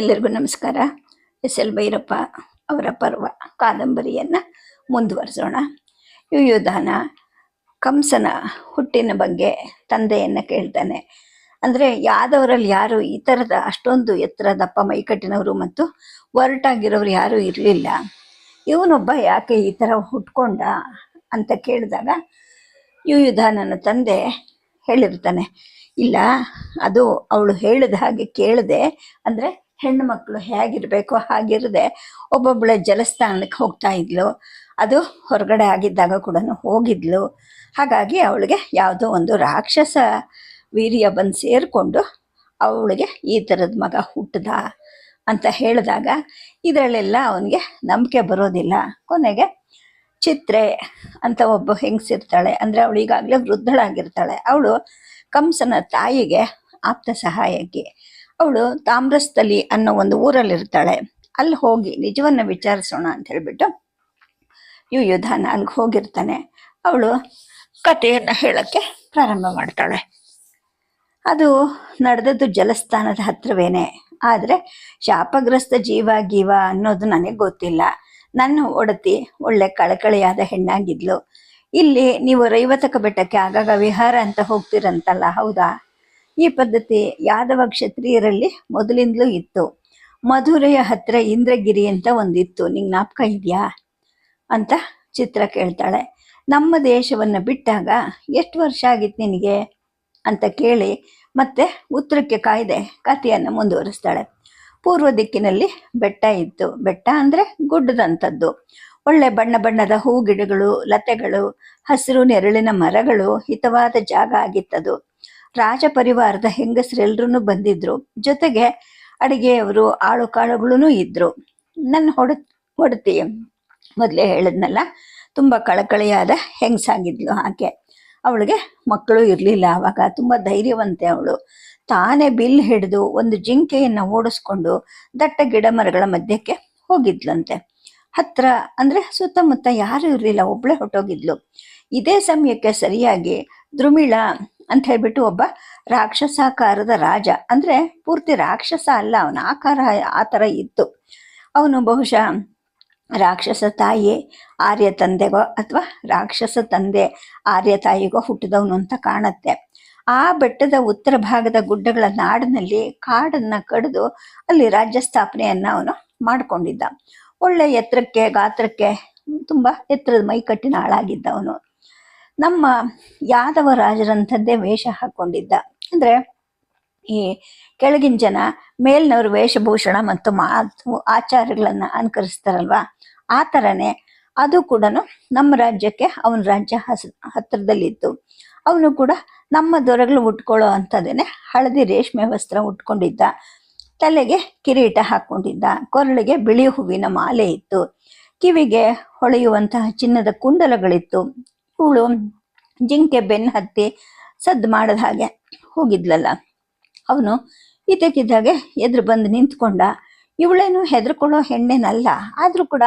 ಎಲ್ಲರಿಗೂ ನಮಸ್ಕಾರ. S L Bhyrappa ಅವರ ಪರ್ವ ಕಾದಂಬರಿಯನ್ನು ಮುಂದುವರಿಸೋಣ. ಯುಯುಧಾನ ಕಂಸನ ಹುಟ್ಟಿನ ಬಗ್ಗೆ ತಂದೆಯನ್ನು ಕೇಳ್ತಾನೆ. ಅಂದರೆ ಯಾದವರಲ್ಲಿ ಯಾರು ಈ ಥರದ ಅಷ್ಟೊಂದು ಎತ್ತರ ದಪ್ಪ ಮೈಕಟ್ಟಿನವರು ಮತ್ತು ಒರಟಾಗಿರೋರು ಯಾರೂ ಇರಲಿಲ್ಲ. ಇವನೊಬ್ಬ ಯಾಕೆ ಈ ಥರ ಹುಟ್ಕೊಂಡ ಅಂತ ಕೇಳಿದಾಗ ಯುಯುಧಾನನ ತಂದೆ ಹೇಳಿರ್ತಾನೆ, ಇಲ್ಲ, ಅದು ಅವಳು ಹೇಳಿದ ಹಾಗೆ ಕೇಳಿದೆ, ಅಂದರೆ ಹೆಣ್ಣು ಮಕ್ಕಳು ಹೇಗಿರಬೇಕು ಹಾಗಿರದೆ ಒಬ್ಬೊಬ್ಬಳೆ ಜಲಸ್ಥಾನಕ್ಕೆ ಹೋಗ್ತಾ ಇದ್ಲು. ಅದು ಹೊರಗಡೆ ಆಗಿದ್ದಾಗ ಕೂಡ ಹೋಗಿದ್ಲು. ಹಾಗಾಗಿ ಅವಳಿಗೆ ಯಾವುದೋ ಒಂದು ರಾಕ್ಷಸ ವೀರ್ಯ ಬಂದು ಸೇರಿಕೊಂಡು ಅವಳಿಗೆ ಈ ಥರದ ಮಗ ಹುಟ್ಟದ ಅಂತ ಹೇಳಿದಾಗ ಇದರಲ್ಲೆಲ್ಲ ಅವನಿಗೆ ನಂಬಿಕೆ ಬರೋದಿಲ್ಲ. ಕೊನೆಗೆ ಚಿತ್ರೆ ಅಂತ ಒಬ್ಬ ಹೆಂಗಸಿರ್ತಾಳೆ, ಅಂದರೆ ಅವಳು ಈಗಾಗಲೇ ವೃದ್ಧಳಾಗಿರ್ತಾಳೆ. ಅವಳು ಕಂಸನ ತಾಯಿಗೆ ಆಪ್ತ ಸಹಾಯಕಿ ಅವಳು ತಾಮ್ರಸ್ಥಲಿ ಅನ್ನೋ ಒಂದು ಊರಲ್ಲಿರ್ತಾಳೆ. ಅಲ್ಲಿ ಹೋಗಿ ನಿಜವನ್ನ ವಿಚಾರಿಸೋಣ ಅಂತ ಹೇಳ್ಬಿಟ್ಟು ಯುಯುಧಾನ ಅಲ್ಲಿಗೆ ಹೋಗಿರ್ತಾನೆ. ಅವಳು ಕಥೆಯನ್ನ ಹೇಳಕ್ಕೆ ಪ್ರಾರಂಭ ಮಾಡ್ತಾಳೆ. ಅದು ನಡೆದದ್ದು ಜಲಸ್ಥಾನದ ಹತ್ರವೇನೆ. ಆದರೆ ಶಾಪಗ್ರಸ್ತ ಜೀವ ಗೀವ ಅನ್ನೋದು ನನಗೆ ಗೊತ್ತಿಲ್ಲ. ನನ್ನ ಒಡತಿ ಒಳ್ಳೆ ಕಳಕಳಿಯಾದ ಹೆಣ್ಣಾಗಿದ್ಲು. ಇಲ್ಲಿ ನೀವು ರೈವತಕ ಬೆಟ್ಟಕ್ಕೆ ಆಗಾಗ ವಿಹಾರ ಅಂತ ಹೋಗ್ತಿರಂತಲ್ಲ, ಹೌದಾ? ಈ ಪದ್ಧತಿ ಯಾದವ ಕ್ಷತ್ರಿಯರಲ್ಲಿ ಮೊದಲಿಂದಲೂ ಇತ್ತು. ಮಧುರೆಯ ಹತ್ರ ಇಂದ್ರಗಿರಿ ಅಂತ ಒಂದಿತ್ತು. ನಿಂಗೆ ಜ್ಞಾಪಕ ಇದೆಯಾ? ಅಂತ ಚಿತ್ರ ಕೇಳ್ತಾಳೆ. ನಮ್ಮ ದೇಶವನ್ನು ಬಿಟ್ಟಾಗ ಎಷ್ಟು ವರ್ಷ ಆಗಿತ್ತು ನಿನಗೆ? ಅಂತ ಕೇಳಿ ಮತ್ತೆ ಉತ್ತರಕ್ಕೆ ಕಾಯ್ದೆ ಕಥೆಯನ್ನು ಮುಂದುವರಿಸ್ತಾಳೆ. ಪೂರ್ವ ದಿಕ್ಕಿನಲ್ಲಿ ಬೆಟ್ಟ ಇತ್ತು. ಬೆಟ್ಟ ಅಂದರೆ ಗುಡ್ಡದಂಥದ್ದು. ಒಳ್ಳೆ ಬಣ್ಣ ಬಣ್ಣದ ಹೂ ಗಿಡಗಳು ಲತೆಗಳು, ಹಸಿರು ನೆರಳಿನ ಮರಗಳು ಹಿತವಾದ ಜಾಗ ಆಗಿತ್ತದು. ರಾಜ ಪರಿವಾರದ ಹೆಂಗಸರೆಲ್ಲರೂ ಬಂದಿದ್ರು. ಜೊತೆಗೆ ಅಡಿಗೆಯವರು, ಆಳು ಕಾಳುಗಳೂ ಇದ್ರು. ನನ್ನ ಹೊಡ, ಹೊಡತಿ ಮೊದಲೇ ಹೇಳಿದ್ನಲ್ಲ, ತುಂಬ ಕಳಕಳಿಯಾದ ಹೆಂಗಸಾಗಿದ್ಲು ಆಕೆ. ಅವಳಿಗೆ ಮಕ್ಕಳು ಇರಲಿಲ್ಲ ಆವಾಗ, ತುಂಬ ಧೈರ್ಯವಂತೆ ಅವಳು. ತಾನೇ ಬಿಲ್ ಹಿಡಿದು ಒಂದು ಜಿಂಕೆಯನ್ನು ಓಡಿಸ್ಕೊಂಡು ದಟ್ಟ ಗಿಡ ಮರಗಳ ಮಧ್ಯಕ್ಕೆ ಹೋಗಿದ್ಲಂತೆ. ಹತ್ರ ಅಂದರೆ ಸುತ್ತಮುತ್ತ ಯಾರೂ ಇರಲಿಲ್ಲ ಒಬ್ಬಳೇ ಹೊಟ್ಟೋಗಿದ್ಲು ಇದೇ ಸಮಯಕ್ಕೆ ಸರಿಯಾಗಿ ದ್ರುಮಿಳ ಅಂತ ಹೇಳ್ಬಿಟ್ಟು ಒಬ್ಬ ರಾಕ್ಷಸಾಕಾರದ ರಾಜ. ಅಂದರೆ ಪೂರ್ತಿ ರಾಕ್ಷಸ ಅಲ್ಲ, ಅವನ ಆಕಾರ ಆ ಥರ ಇತ್ತು. ಅವನು ಬಹುಶಃ ರಾಕ್ಷಸ ತಾಯಿ ಆರ್ಯ ತಂದೆಗೋ ಅಥವಾ ರಾಕ್ಷಸ ತಂದೆ, ಆರ್ಯ ತಾಯಿಗೋ ಹುಟ್ಟಿದವನು ಅಂತ ಕಾಣುತ್ತೆ. ಆ ಬೆಟ್ಟದ ಉತ್ತರ ಭಾಗದ ಗುಡ್ಡಗಳ ನಾಡಿನಲ್ಲಿ ಕಾಡನ್ನ ಕಡಿದು ಅಲ್ಲಿ ರಾಜ್ಯ ಸ್ಥಾಪನೆಯನ್ನ ಅವನು ಮಾಡ್ಕೊಂಡಿದ್ದ. ಒಳ್ಳೆ ಎತ್ತರಕ್ಕೆ, ಗಾತ್ರಕ್ಕೆ, ತುಂಬ ಎತ್ತರದ ಮೈಕಟ್ಟಿನ ಆಳಾಗಿದ್ದ ಅವನು. ನಮ್ಮ ಯಾದವ ರಾಜರಂಥದ್ದೇ ವೇಷ ಹಾಕೊಂಡಿದ್ದ. ಅಂದರೆ ಈ ಕೆಳಗಿನ ಜನ ಮೇಲಿನವರು ವೇಷಭೂಷಣ ಮತ್ತು ಮಾತು ಆಚಾರಗಳನ್ನು ಅನುಕರಿಸ್ತಾರಲ್ವಾ? ಆ ಥರನೇ ಅದು ಕೂಡ ನಮ್ಮ ರಾಜ್ಯಕ್ಕೆ ಅವನ ರಾಜ್ಯ ಹಸ ಹತ್ತಿರದಲ್ಲಿತ್ತು ಅವನು ಕೂಡ ನಮ್ಮ ದೊರೆಗಳು ಉಟ್ಕೊಳ್ಳೋ ಅಂಥದ್ದೇನೆ ಹಳದಿ ರೇಷ್ಮೆ ವಸ್ತ್ರ ಉಟ್ಕೊಂಡಿದ್ದ. ತಲೆಗೆ ಕಿರೀಟ ಹಾಕ್ಕೊಂಡಿದ್ದ ಕೊರಳಿಗೆ ಬಿಳಿ ಹೂವಿನ ಮಾಲೆ ಇತ್ತು. ಕಿವಿಗೆ ಹೊಳೆಯುವಂತಹ ಚಿನ್ನದ ಕುಂಡಲಗಳಿತ್ತು. ಇವಳು ಜಿಂಕೆ ಬೆನ್ನು ಹತ್ತಿ ಸದ್ದು ಮಾಡದ ಹಾಗೆ ಹೋಗಿದ್ಲಲ್ಲ. ಅವನು ಇದ್ದಕ್ಕಿದ್ದಾಗೆ ಎದುರು ಬಂದು ನಿಂತ್ಕೊಂಡ. ಇವಳೇನು ಹೆದರ್ಕೊಳ್ಳೋ ಹೆಣ್ಣೇನಲ್ಲ. ಆದರೂ ಕೂಡ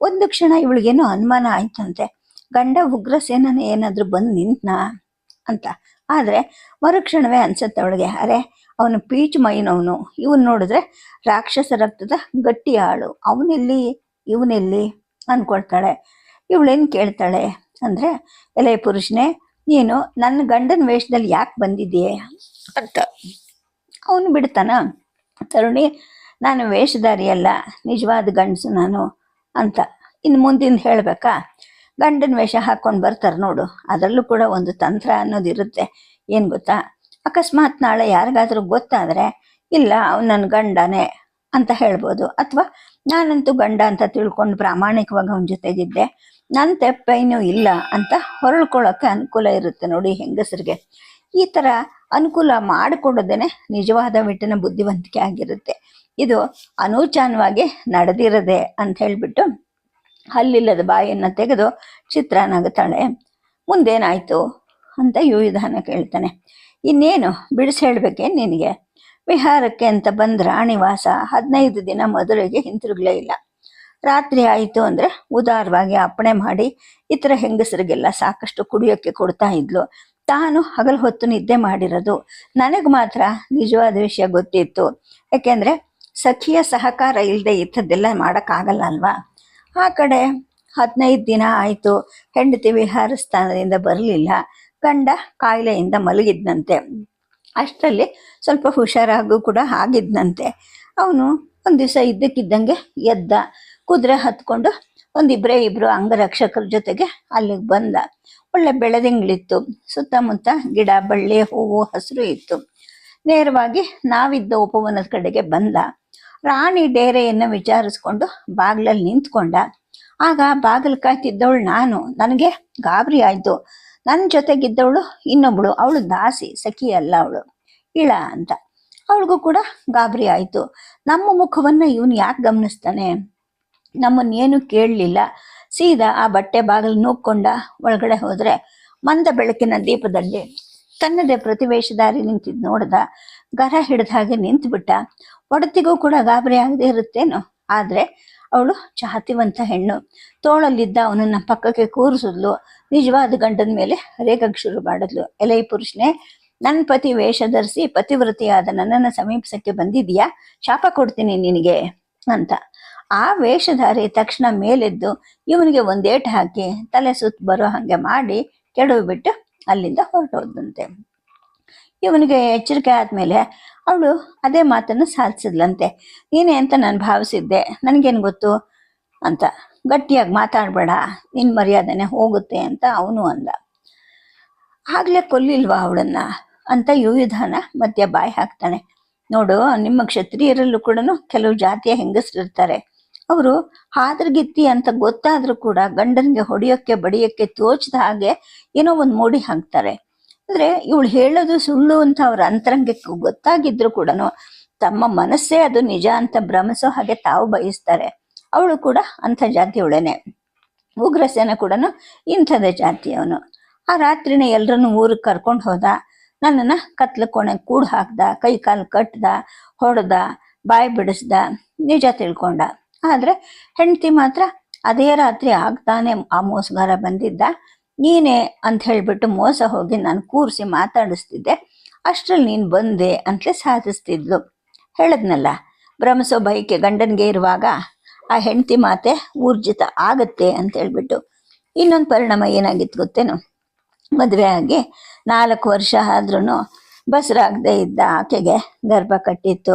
ಒಂದು ಕ್ಷಣ ಇವಳಿಗೇನೋ ಅನುಮಾನ ಆಯ್ತಂತೆ. ಗಂಡ ಉಗ್ರಸೇನನ ಏನಾದರೂ ಬಂದು ನಿಂತ್ನಾ ಅಂತ. ಆದರೆ ಮರುಕ್ಷಣವೇ ಅನ್ಸುತ್ತೆ ಅವಳಿಗೆ. ಅರೆ, ಅವನು ಪೀಚ್ ಮೈನವನು. ಇವನು ನೋಡಿದ್ರೆ ರಾಕ್ಷಸ ರಕ್ತದ ಗಟ್ಟಿ ಆಳು ಅವನೆಲ್ಲಿ? ಇವನೆಲ್ಲಿ? ಅನ್ಕೊಳ್ತಾಳೆ. ಇವಳೇನು ಕೇಳ್ತಾಳೆ? ಅಂದರೆ, ಎಲೆ ಪುರುಷನೇ, ನೀನು ನನ್ನ ಗಂಡನ ವೇಷದಲ್ಲಿ ಯಾಕೆ ಬಂದಿದ್ದೀಯ? ಅಂತ. ಅವನು ಬಿಡ್ತಾನ. ತರುಣಿ, ನಾನು ವೇಷಧಾರಿ ಅಲ್ಲ ನಿಜವಾದ ಗಂಡಸು ನಾನು, ಅಂತ. ಇನ್ನು ಮುಂದಿಂದ ಹೇಳಬೇಕಾ? ಗಂಡನ ವೇಷ ಹಾಕ್ಕೊಂಡು ಬರ್ತಾರೆ ನೋಡು. ಅದರಲ್ಲೂ ಕೂಡ ಒಂದು ತಂತ್ರ ಅನ್ನೋದು ಇರುತ್ತೆ. ಏನು ಗೊತ್ತಾ? ಅಕಸ್ಮಾತ್ ನಾಳೆ ಯಾರಿಗಾದ್ರೂ ಗೊತ್ತಾದರೆ, ಇಲ್ಲ, ಅವ್ನು ನನ್ನ ಗಂಡನೇ ಅಂತ ಹೇಳ್ಬೋದು. ಅಥವಾ ನಾನಂತೂ ಗಂಡ ಅಂತ ತಿಳ್ಕೊಂಡು ಪ್ರಾಮಾಣಿಕವಾಗಿ ಅವನ ಜೊತೆಗಿದ್ದೆ. ನನ್ನ ತೆಪ್ಪೇನೂ ಇಲ್ಲ ಅಂತ ಹೊರಳ್ಕೊಳ್ಳೋಕೆ ಅನುಕೂಲ ಇರುತ್ತೆ ನೋಡಿ ಹೆಂಗಸರಿಗೆ. ಈ ಥರ ಅನುಕೂಲ ಮಾಡಿಕೊಡೋದೇನೆ ನಿಜವಾದ ವಿಟ್ಟಿನ ಬುದ್ಧಿವಂತಿಕೆ ಆಗಿರುತ್ತೆ. ಇದು ಅನೂಚಾನವಾಗಿ ನಡೆದಿರದೆ ಅಂತ ಹೇಳಿಬಿಟ್ಟು ಹಲ್ಲಿಲ್ಲದ ಬಾಯನ್ನು ತೆಗೆದು ಚಿತ್ರ ಮುಂದೇನಾಯಿತು ಅಂತ ಯುವಿಧಾನ ಕೇಳ್ತಾನೆ. ಇನ್ನೇನು ಬಿಡಿಸಿ ಹೇಳ್ಬೇಕೇನು ನಿನಗೆ? ವಿಹಾರಕ್ಕೆ ಅಂತ ಬಂದ ರಾಣಿವಾಸ ಹದಿನೈದು ದಿನ ಮದುವೆಗೆ ಹಿಂತಿರುಗಲೇ ಇಲ್ಲ. ರಾತ್ರಿ ಆಯಿತು ಅಂದರೆ ಉದಾರವಾಗಿ ಅಪ್ಪಣೆ ಮಾಡಿ ಇತರ ಹೆಂಗಸರಿಗೆಲ್ಲ ಸಾಕಷ್ಟು ಕುಡಿಯೋಕ್ಕೆ ಕೊಡ್ತಾ ಇದ್ಲು. ತಾನು ಹಗಲು ಹೊತ್ತು ನಿದ್ದೆ ಮಾಡಿರೋದು. ನನಗೆ ಮಾತ್ರ ನಿಜವಾದ ವಿಷಯ ಗೊತ್ತಿತ್ತು. ಯಾಕೆಂದರೆ ಸಖಿಯ ಸಹಕಾರ ಇಲ್ಲದೆ ಇಂಥದ್ದೆಲ್ಲ ಮಾಡೋಕ್ಕಾಗಲ್ಲ ಅಲ್ವಾ? ಆ ಕಡೆ ಹದಿನೈದು ದಿನ ಆಯಿತು. ಹೆಂಡತಿ ವಿಹಾರ ಸ್ಥಾನದಿಂದ ಬರಲಿಲ್ಲ. ಗಂಡ ಕಾಯಿಲೆಯಿಂದ ಮಲಗಿದ್ನಂತೆ. ಅಷ್ಟರಲ್ಲಿ ಸ್ವಲ್ಪ ಹುಷಾರಾಗೂ ಕೂಡ ಆಗಿದ್ನಂತೆ. ಅವನು ಒಂದು ದಿವಸ ಇದ್ದಕ್ಕಿದ್ದಂಗೆ ಎದ್ದ. ಕುದುರೆ ಹತ್ಕೊಂಡು ಒಂದಿಬ್ಬರೇ ಇಬ್ಬರು ಅಂಗರಕ್ಷಕರ ಜೊತೆಗೆ ಅಲ್ಲಿಗೆ ಬಂದ. ಒಳ್ಳೆ ಬೆಳೆದಿಂಗಳಿತ್ತು. ಸುತ್ತಮುತ್ತ ಗಿಡ, ಬಳ್ಳಿ, ಹೂವು, ಹಸಿರು ಇತ್ತು. ನೇರವಾಗಿ ನಾವಿದ್ದ ಉಪವನದ ಕಡೆಗೆ ಬಂದ. ರಾಣಿ ಡೇರೆಯನ್ನು ವಿಚಾರಿಸ್ಕೊಂಡು ಬಾಗಿಲಲ್ಲಿ ನಿಂತ್ಕೊಂಡ. ಆಗ ಬಾಗಿಲು ಕಾಯ್ತಿದ್ದವಳು ನಾನು. ನನಗೆ ಗಾಬರಿ ಆಯಿತು. ನನ್ನ ಜೊತೆಗಿದ್ದವಳು ಇನ್ನೊಬ್ಳು. ಅವಳು ದಾಸಿ, ಸಖಿ ಅಲ್ಲ ಅವಳು. ಇಳ ಅಂತ. ಅವಳಿಗೂ ಕೂಡ ಗಾಬರಿ ಆಯಿತು. ನಮ್ಮ ಮುಖವನ್ನು ಇವನು ಯಾಕೆ ಗಮನಿಸ್ತಾನೆ? ನಮ್ಮನ್ನೇನು ಕೇಳಲಿಲ್ಲ. ಸೀದಾ ಆ ಬಟ್ಟೆ ಬಾಗಿಲು ನೂಕ್ಕೊಂಡ ಒಳಗಡೆ ಹೋದರೆ ಮಂದ ಬೆಳಕಿನ ದೀಪದಲ್ಲಿ ತನ್ನದೇ ಪ್ರತಿವೇಶದಾರಿ ನಿಂತಿದ್ದು ನೋಡ್ದ. ಗರ ಹಿಡ್ದ ಹಾಗೆ ನಿಂತುಬಿಟ್ಟ. ಒಡತಿಗೂ ಕೂಡ ಗಾಬರಿ ಆಗದೆ ಇರುತ್ತೇನೋ? ಆದರೆ ಅವಳು ಚಾತಿವಂತ ಹೆಣ್ಣು. ತೋಳಲ್ಲಿದ್ದ ಅವನನ್ನ ಪಕ್ಕಕ್ಕೆ ಕೂರಿಸಿದ್ಲು. ನಿಜವಾದ ಗಂಡನ ಮೇಲೆ ರೇಖಕ್ಕೆ ಶುರು ಮಾಡಿದ್ಲು. ಎಲೈ ಪುರುಷನೇ ನನ್ನ ಪತಿ ವೇಷ ಧರಿಸಿ ಪತಿವ್ರತಿಯಾದ ನನ್ನನ್ನು ಸಮೀಪಿಸಕ್ಕೆ ಬಂದಿದ್ಯಾ? ಶಾಪ ಕೊಡ್ತೀನಿ ನಿನಗೆ ಅಂತ. ಆ ವೇಷಧಾರಿ ತಕ್ಷಣ ಮೇಲೆದ್ದು ಇವನಿಗೆ ಒಂದೇಟು ಹಾಕಿ ತಲೆ ಸುತ್ತ ಬರೋ ಹಾಗೆ ಮಾಡಿ ಕೆಡವು ಬಿಟ್ಟು ಅಲ್ಲಿಂದ ಹೊರಟೋದಂತೆ ಇವನಿಗೆ ಎಚ್ಚರಿಕೆ ಆದಮೇಲೆ ಅವಳು ಅದೇ ಮಾತನ್ನು ಸಾಧಿಸಿದ್ಲಂತೆ ನೀನೇ ಅಂತ ನಾನು ಭಾವಿಸಿದ್ದೆ. ನನಗೇನು ಗೊತ್ತು ಅಂತ. ಗಟ್ಟಿಯಾಗಿ ಮಾತಾಡಬೇಡ. ನಿನ್ನ ಮರ್ಯಾದೆನೆ ಹೋಗುತ್ತೆ ಅಂತ ಅವನು ಅಂದ. ಆಗಲೇ ಕೊಲ್ಲಿಲ್ವಾ ಅವಳನ್ನ ಅಂತ ಯುವಿಧಾನ ಮಧ್ಯ ಬಾಯಿ ಹಾಕ್ತಾನೆ. ನೋಡು, ನಿಮ್ಮ ಕ್ಷತ್ರಿಯರಲ್ಲೂ ಕೂಡ ಕೆಲವು ಜಾತಿಯ ಹೆಂಗಸರಿರ್ತಾರೆ ಅವರು ಹಾದ್ರಗಿತ್ತಿ ಅಂತ ಗೊತ್ತಾದ್ರೂ ಕೂಡ ಗಂಡನಿಗೆ ಹೊಡೆಯೋಕ್ಕೆ, ಬಡಿಯೋಕ್ಕೆ ತೋಚದ ಹಾಗೆ ಏನೋ ಒಂದು ಮೋಡಿ ಹಾಕ್ತಾರೆ. ಅಂದ್ರೆ ಇವಳು ಹೇಳೋದು ಸುಳ್ಳು ಅಂತ ಅವ್ರ ಅಂತರಂಗಕ್ಕೆ ಗೊತ್ತಾಗಿದ್ರು ಕೂಡ ತಮ್ಮ ಮನಸ್ಸೇ ಅದು ನಿಜ ಅಂತ ಭ್ರಮಿಸೋ ಹಾಗೆ ತಾವು ಬಯಸ್ತಾರೆ. ಅವಳು ಕೂಡ ಅಂಥ ಜಾತಿಯವಳೇನೆ ಉಗ್ರಸೇನ ಕೂಡ ಇಂಥದೇ ಜಾತಿಯವನು ಆ ರಾತ್ರಿನೇ ಎಲ್ರನ್ನೂ ಊರಿಗೆ ಕರ್ಕೊಂಡು ಹೋದ. ನನ್ನನ್ನು ಕತ್ಲ ಕೋಣೆ ಕೂಡ್ ಹಾಕ್ದ ಕೈ ಕಾಲು ಕಟ್ದ, ಹೊಡೆದ, ಬಾಯಿ ಬಿಡಿಸ್ದ, ನಿಜ ತಿಳ್ಕೊಂಡ. ಆದ್ರೆ ಹೆಂಡತಿ ಮಾತ್ರ ಅದೇ ರಾತ್ರಿ ಆಗ್ತಾನೆ ಆ ಮೋಸಗಾರ ಬಂದಿದ್ದ. ನೀನೇ ಅಂತ ಹೇಳ್ಬಿಟ್ಟು ಮೋಸ ಹೋಗಿ ನಾನು ಕೂರಿಸಿ ಮಾತಾಡಿಸ್ತಿದ್ದೆ. ಅಷ್ಟ್ರಲ್ಲಿ ನೀನು ಬಂದೆ ಅಂತಲೇ ಸಾಧಿಸ್ತಿದ್ಲು. ಹೇಳದ್ನಲ್ಲ ಭ್ರಮಿಸೋ ಬೈಕೆ ಗಂಡನಿಗೆ ಇರುವಾಗ ಆ ಹೆಂಡತಿ ಮಾತೆ ಊರ್ಜಿತ ಆಗತ್ತೆ ಅಂತ ಹೇಳ್ಬಿಟ್ಟು. ಇನ್ನೊಂದು ಪರಿಣಾಮ ಏನಾಗಿತ್ತು ಗೊತ್ತೇನು? ಮದುವೆ ಆಗಿ ನಾಲ್ಕು ವರ್ಷ ಆದ್ರೂ ಬಸರಾಗದೆ ಇದ್ದ ಆಕೆಗೆ ಗರ್ಭ ಕಟ್ಟಿತ್ತು.